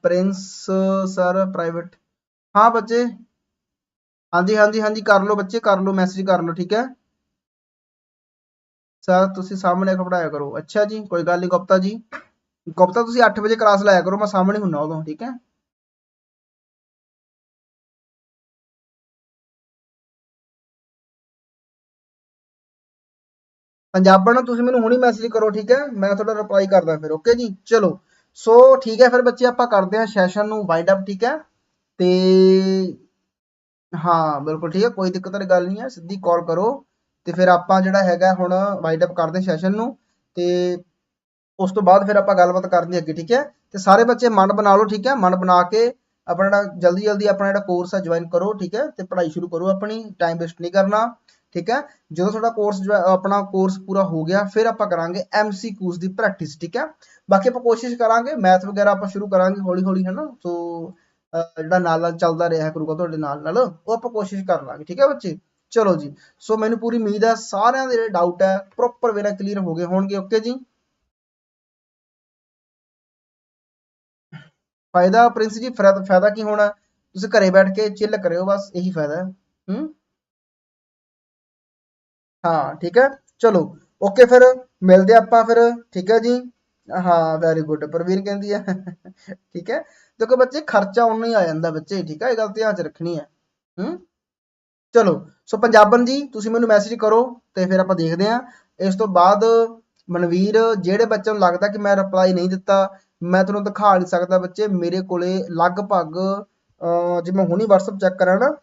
Speaker 2: ਪ੍ਰਿੰਸ, ਸਰ ਪ੍ਰਾਈਵੇਟ ਹਾਂ, ਬੱਚੇ। ਹਾਂਜੀ ਹਾਂਜੀ ਹਾਂਜੀ, ਕਰ ਲਓ ਬੱਚੇ, ਕਰ ਲਓ ਮੈਸੇਜ ਕਰ ਲਓ, ਠੀਕ ਹੈ? ਸਰ, ਤੁਸੀਂ ਸਾਹਮਣੇ ਪੜਾਇਆ ਕਰੋ। ਅੱਛਾ ਜੀ, ਕੋਈ ਗੱਲ ਨਹੀਂ ਗੁਪਤਾ ਜੀ। ਗੁਪਤਾ, ਤੁਸੀਂ 8 ਵਜੇ ਕਲਾਸ ਲਾਇਆ ਕਰੋ, ਮੈਂ ਸਾਹਮਣੇ ਹੁੰਨਾ ਉਦੋਂ, ਠੀਕ ਹੈ? ਪੰਜਾਬਣ ਨੂੰ ਤੁਸੀਂ ਮੈਨੂੰ ਹੁਣੀ ਮੈਸੇਜ ਕਰੋ, ਠੀਕ ਹੈ? ਮੈਂ ਤੁਹਾਡਾ ਰਿਪਲਾਈ ਕਰਦਾ ਫਿਰ ਓਕੇ ਜੀ? ਚਲੋ ਸੋ ਠੀਕ ਹੈ, ਫਿਰ ਬੱਚੇ ਆਪਾਂ ਕਰਦੇ ਹਾਂ ਸੈਸ਼ਨ ਨੂੰ ਵਾਈਡ ਅਪ ਠੀਕ ਹੈ? ਤੇ ਹਾਂ, ਬਿਲਕੁਲ ਠੀਕ ਹੈ, ਕੋਈ ਦਿੱਕਤ ਵਾਲੀ ਗੱਲ ਨਹੀਂ ਹੈ, ਸਿੱਧੀ ਕਾਲ ਕਰੋ ਤੇ ਫਿਰ ਆਪਾਂ ਜਿਹੜਾ ਹੈਗਾ ਹੁਣ ਵਾਈਡ ਅਪ ਕਰਦੇ ਹਾਂ ਸੈਸ਼ਨ ਨੂੰ ਤੇ ਉਸ ਤੋਂ ਬਾਅਦ ਫਿਰ ਆਪਾਂ ਗੱਲਬਾਤ ਕਰਦੇ ਅੱਗੇ, ਠੀਕ ਹੈ? ਤੇ ਸਾਰੇ ਬੱਚੇ ਮਨ ਬਣਾ ਲਓ, ਠੀਕ ਹੈ? ਮਨ ਬਣਾ ਕੇ ਆਪਣਾ ਜਿਹੜਾ ਜਲਦੀ ਜਲਦੀ ਆਪਣਾ ਜਿਹੜਾ ਕੋਰਸ ਹੈ ਜੁਆਇਨ ਕਰੋ, ਠੀਕ ਹੈ? ਤੇ ਪੜ੍ਹਾਈ ਸ਼ੁਰੂ ਕਰੋ ਆਪਣੀ ਟਾਈਮ ਵੇਸਟ ਨਹੀਂ ਕਰਨਾ। ਠੀਕ ਹੈ? ਜਦੋਂ ਤੁਹਾਡਾ ਕੋਰਸ ਆਪਣਾ ਕੋਰਸ ਪੂਰਾ ਹੋ ਗਿਆ, ਫਿਰ ਆਪਾਂ ਕਰਾਂਗੇ ਐਮਸੀਕਿਊਜ਼ ਦੀ ਪ੍ਰੈਕਟਿਸ ਠੀਕ ਹੈ? ਬਾਕੀ ਆਪਾਂ ਕੋਸ਼ਿਸ਼ ਕਰਾਂਗੇ ਮੈਥ ਵਗੈਰਾ ਆਪਾਂ ਸ਼ੁਰੂ ਕਰਾਂਗੇ ਹੌਲੀ ਹੌਲੀ ਹੈ ਨਾ ਸੋ ਜਿਹੜਾ ਨਾਲ ਨਾਲ ਚੱਲਦਾ ਰਿਹਾ ਕਰੂਗਾ ਤੁਹਾਡੇ ਨਾਲ ਨਾਲ ਉਹ ਆਪਾਂ ਕੋਸ਼ਿਸ਼ ਕਰ ਲਾਂਗੇ, ਠੀਕ ਹੈ ਬੱਚੇ? ਚਲੋ ਜੀ ਸੋ ਮੈਨੂੰ ਪੂਰੀ ਉਮੀਦ ਹੈ ਸਾਰਿਆਂ ਦੇ ਜਿਹੜੇ ਡਾਊਟ ਹੈ ਪ੍ਰੋਪਰ ਵੇ ਨਾਲ ਕਲੀਅਰ ਹੋ ਗਏ ਹੋਣਗੇ ਓਕੇ ਜੀ? ਫਾਇਦਾ ਪ੍ਰਿੰਸ ਜੀ ਫਾਇਦਾ ਫਾਇਦਾ ਕੀ ਹੋਣਾ? ਤੁਸੀਂ ਘਰੇ ਬੈਠ ਕੇ ਚਿੱਲ ਕਰਿਓ, ਬਸ ਇਹੀ ਫਾਇਦਾ ਹੈ, ਹੂੰ? ਹਾਂ, ਠੀਕ ਹੈ। ਚਲੋ ਓਕੇ ਫਿਰ, ਮਿਲਦੇ ਆਪਾਂ ਫਿਰ, ਠੀਕ ਹੈ ਜੀ। ਹਾਂ ਵੈਰੀ ਗੁੱਡ ਪ੍ਰਵੀਨ ਕਹਿੰਦੀ ਹੈ। ਠੀਕ ਹੈ। ਦੇਖੋ ਬੱਚੇ, ਖਰਚਾ ਉਨਾ ਹੀ ਆ ਜਾਂਦਾ ਬੱਚੇ, ਠੀਕ ਹੈ, ਇਹ ਗੱਲ ਧਿਆਨ ਚ ਰੱਖਣੀ ਹੈ। ਹੂੰ? ਚਲੋ, ਸੋ ਪੰਜਾਬਨ ਜੀ, ਤੁਸੀਂ ਮੈਨੂੰ ਮੈਸੇਜ ਕਰੋ ਤੇ ਫਿਰ ਆਪਾਂ ਦੇਖਦੇ ਹਾਂ। ਇਸ ਤੋਂ ਬਾਅਦ ਮਨਵੀਰ, ਜਿਹੜੇ ਬੱਚਿਆਂ ਨੂੰ ਲੱਗਦਾ ਕਿ ਮੈਂ ਰਿਪਲਾਈ ਨਹੀਂ ਦਿੱਤਾ, ਮੈਂ ਤੁਹਾਨੂੰ ਦਿਖਾ ਨਹੀਂ ਸਕਦਾ ਬੱਚੇ, ਮੇਰੇ ਕੋਲੇ ਲਗਭਗ, ਅਹ ਜੇ ਮੈਂ ਹੁਣੀ WhatsApp ਚੈੱਕ ਕਰਾਂ ਨਾ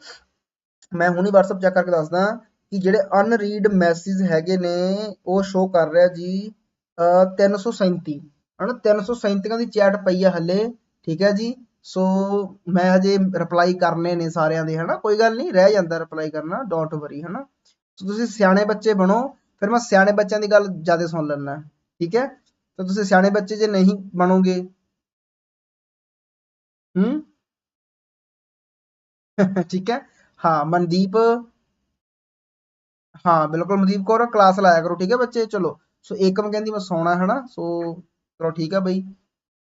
Speaker 2: ਮੈਂ ਹੁਣੀ WhatsApp ਚੈੱਕ ਕਰਕੇ ਦੱਸਦਾ ਕਿ ਜਿਹੜੇ ਅਨਰੀਡ ਮੈਸੇਜ ਹੈਗੇ ਨੇ, ਉਹ ਸ਼ੋ ਕਰ ਰਿਹਾ ਜੀ, ਅਹ 337 ਹਨਾ 337 ਦੀ ਚੈਟ ਪਈ ਆ ਹੱਲੇ, ਠੀਕ ਹੈ ਜੀ? ਸੋ ਮੈਂ ਹਜੇ ਰਿਪਲਾਈ ਕਰਨੇ ਨੇ ਸਾਰਿਆਂ ਦੇ, ਹਨਾ? ਕੋਈ ਗੱਲ ਨਹੀਂ, ਰਹਿ ਜਾਂਦਾ ਰਿਪਲਾਈ ਕਰਨਾ ਡੋਂਟ ਵਰੀ ਹਨਾ? ਸੋ ਤੁਸੀਂ ਸਿਆਣੇ ਬੱਚੇ ਬਣੋ, ਫਿਰ ਮੈਂ ਸਿਆਣੇ ਬੱਚਿਆਂ ਦੀ ਗੱਲ ਜ਼ਿਆਦਾ ਸੁਣ ਲੈਣਾ ਠੀਕ ਹੈ? ਤਾਂ ਤੁਸੀਂ ਸਿਆਣੇ ਬੱਚੇ ਜੇ ਨਹੀਂ ਬਣੋਗੇ, ਹੂੰ? *laughs* ਠੀਕ ਹੈ? ਹਾਂ, ਮਨਦੀਪ ਹਾਂ, ਬਿਲਕੁਲ ਮਨਦੀਪ ਕੌਰ ਕਲਾਸ ਲਾਇਆ ਕਰੋ, ਠੀਕ ਹੈ ਬੱਚੇ? ਚਲੋ, ਸੋ ਏਕਮ ਕਹਿੰਦੀ ਮੈਂ ਸੌਣਾ ਹੈ ਨਾ ਸੋ ਚਲੋ ਠੀਕ ਹੈ ਬਈ।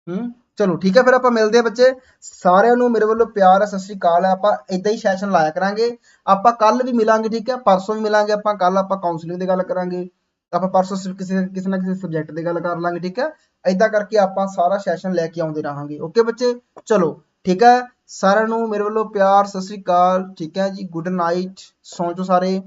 Speaker 2: ਹੂੰ, ਚਲੋ ਠੀਕ ਹੈ, ਫਿਰ ਆਪਾਂ ਮਿਲਦੇ ਆ ਬੱਚੇ। ਸਾਰਿਆਂ ਨੂੰ ਮੇਰੇ ਵੱਲੋਂ ਪਿਆਰ ਹੈ, ਸਤਿ ਸ਼੍ਰੀ ਅਕਾਲ ਹੈ। ਆਪਾਂ ਇਦਾਂ ਹੀ ਸੈਸ਼ਨ ਲਾਇਆ ਕਰਾਂਗੇ। ਆਪਾਂ ਕੱਲ ਵੀ ਮਿਲਾਂਗੇ, ਠੀਕ ਹੈ? ਪਰਸੋਂ ਵੀ ਮਿਲਾਂਗੇ ਆਪਾਂ ਕੱਲ ਆਪਾਂ ਕਾਉਂਸਲਿੰਗ ਦੀ ਗੱਲ ਕਰਾਂਗੇ। ਆਪਾਂ ਪਰਸੋਂ ਸਿਰਫ ਕਿਸੇ ਕਿਸੇ ਨਾ ਕਿਸੇ ਸਬਜੈਕਟ ਦੀ ਗੱਲ ਕਰ ਲਾਂਗੇ, ਠੀਕ ਹੈ? ਇਦਾਂ ਕਰਕੇ ਆਪਾਂ ਸਾਰਾ ਸੈਸ਼ਨ ਲੈ ਕੇ ਆਉਂਦੇ ਰਹਾਂਗੇ। ਓਕੇ ਬੱਚੇ? ਚਲੋ, ਠੀਕ ਹੈ? ਸਾਰਿਆਂ ਨੂੰ ਮੇਰੇ ਵੱਲੋਂ ਪਿਆਰ, ਸਤਿ ਸ਼੍ਰੀ ਅਕਾਲ, ਠੀਕ ਹੈ ਜੀ? ਗੁੱਡ ਨਾਈਟ ਸੌਂ ਜਾਓ ਸਾਰੇ।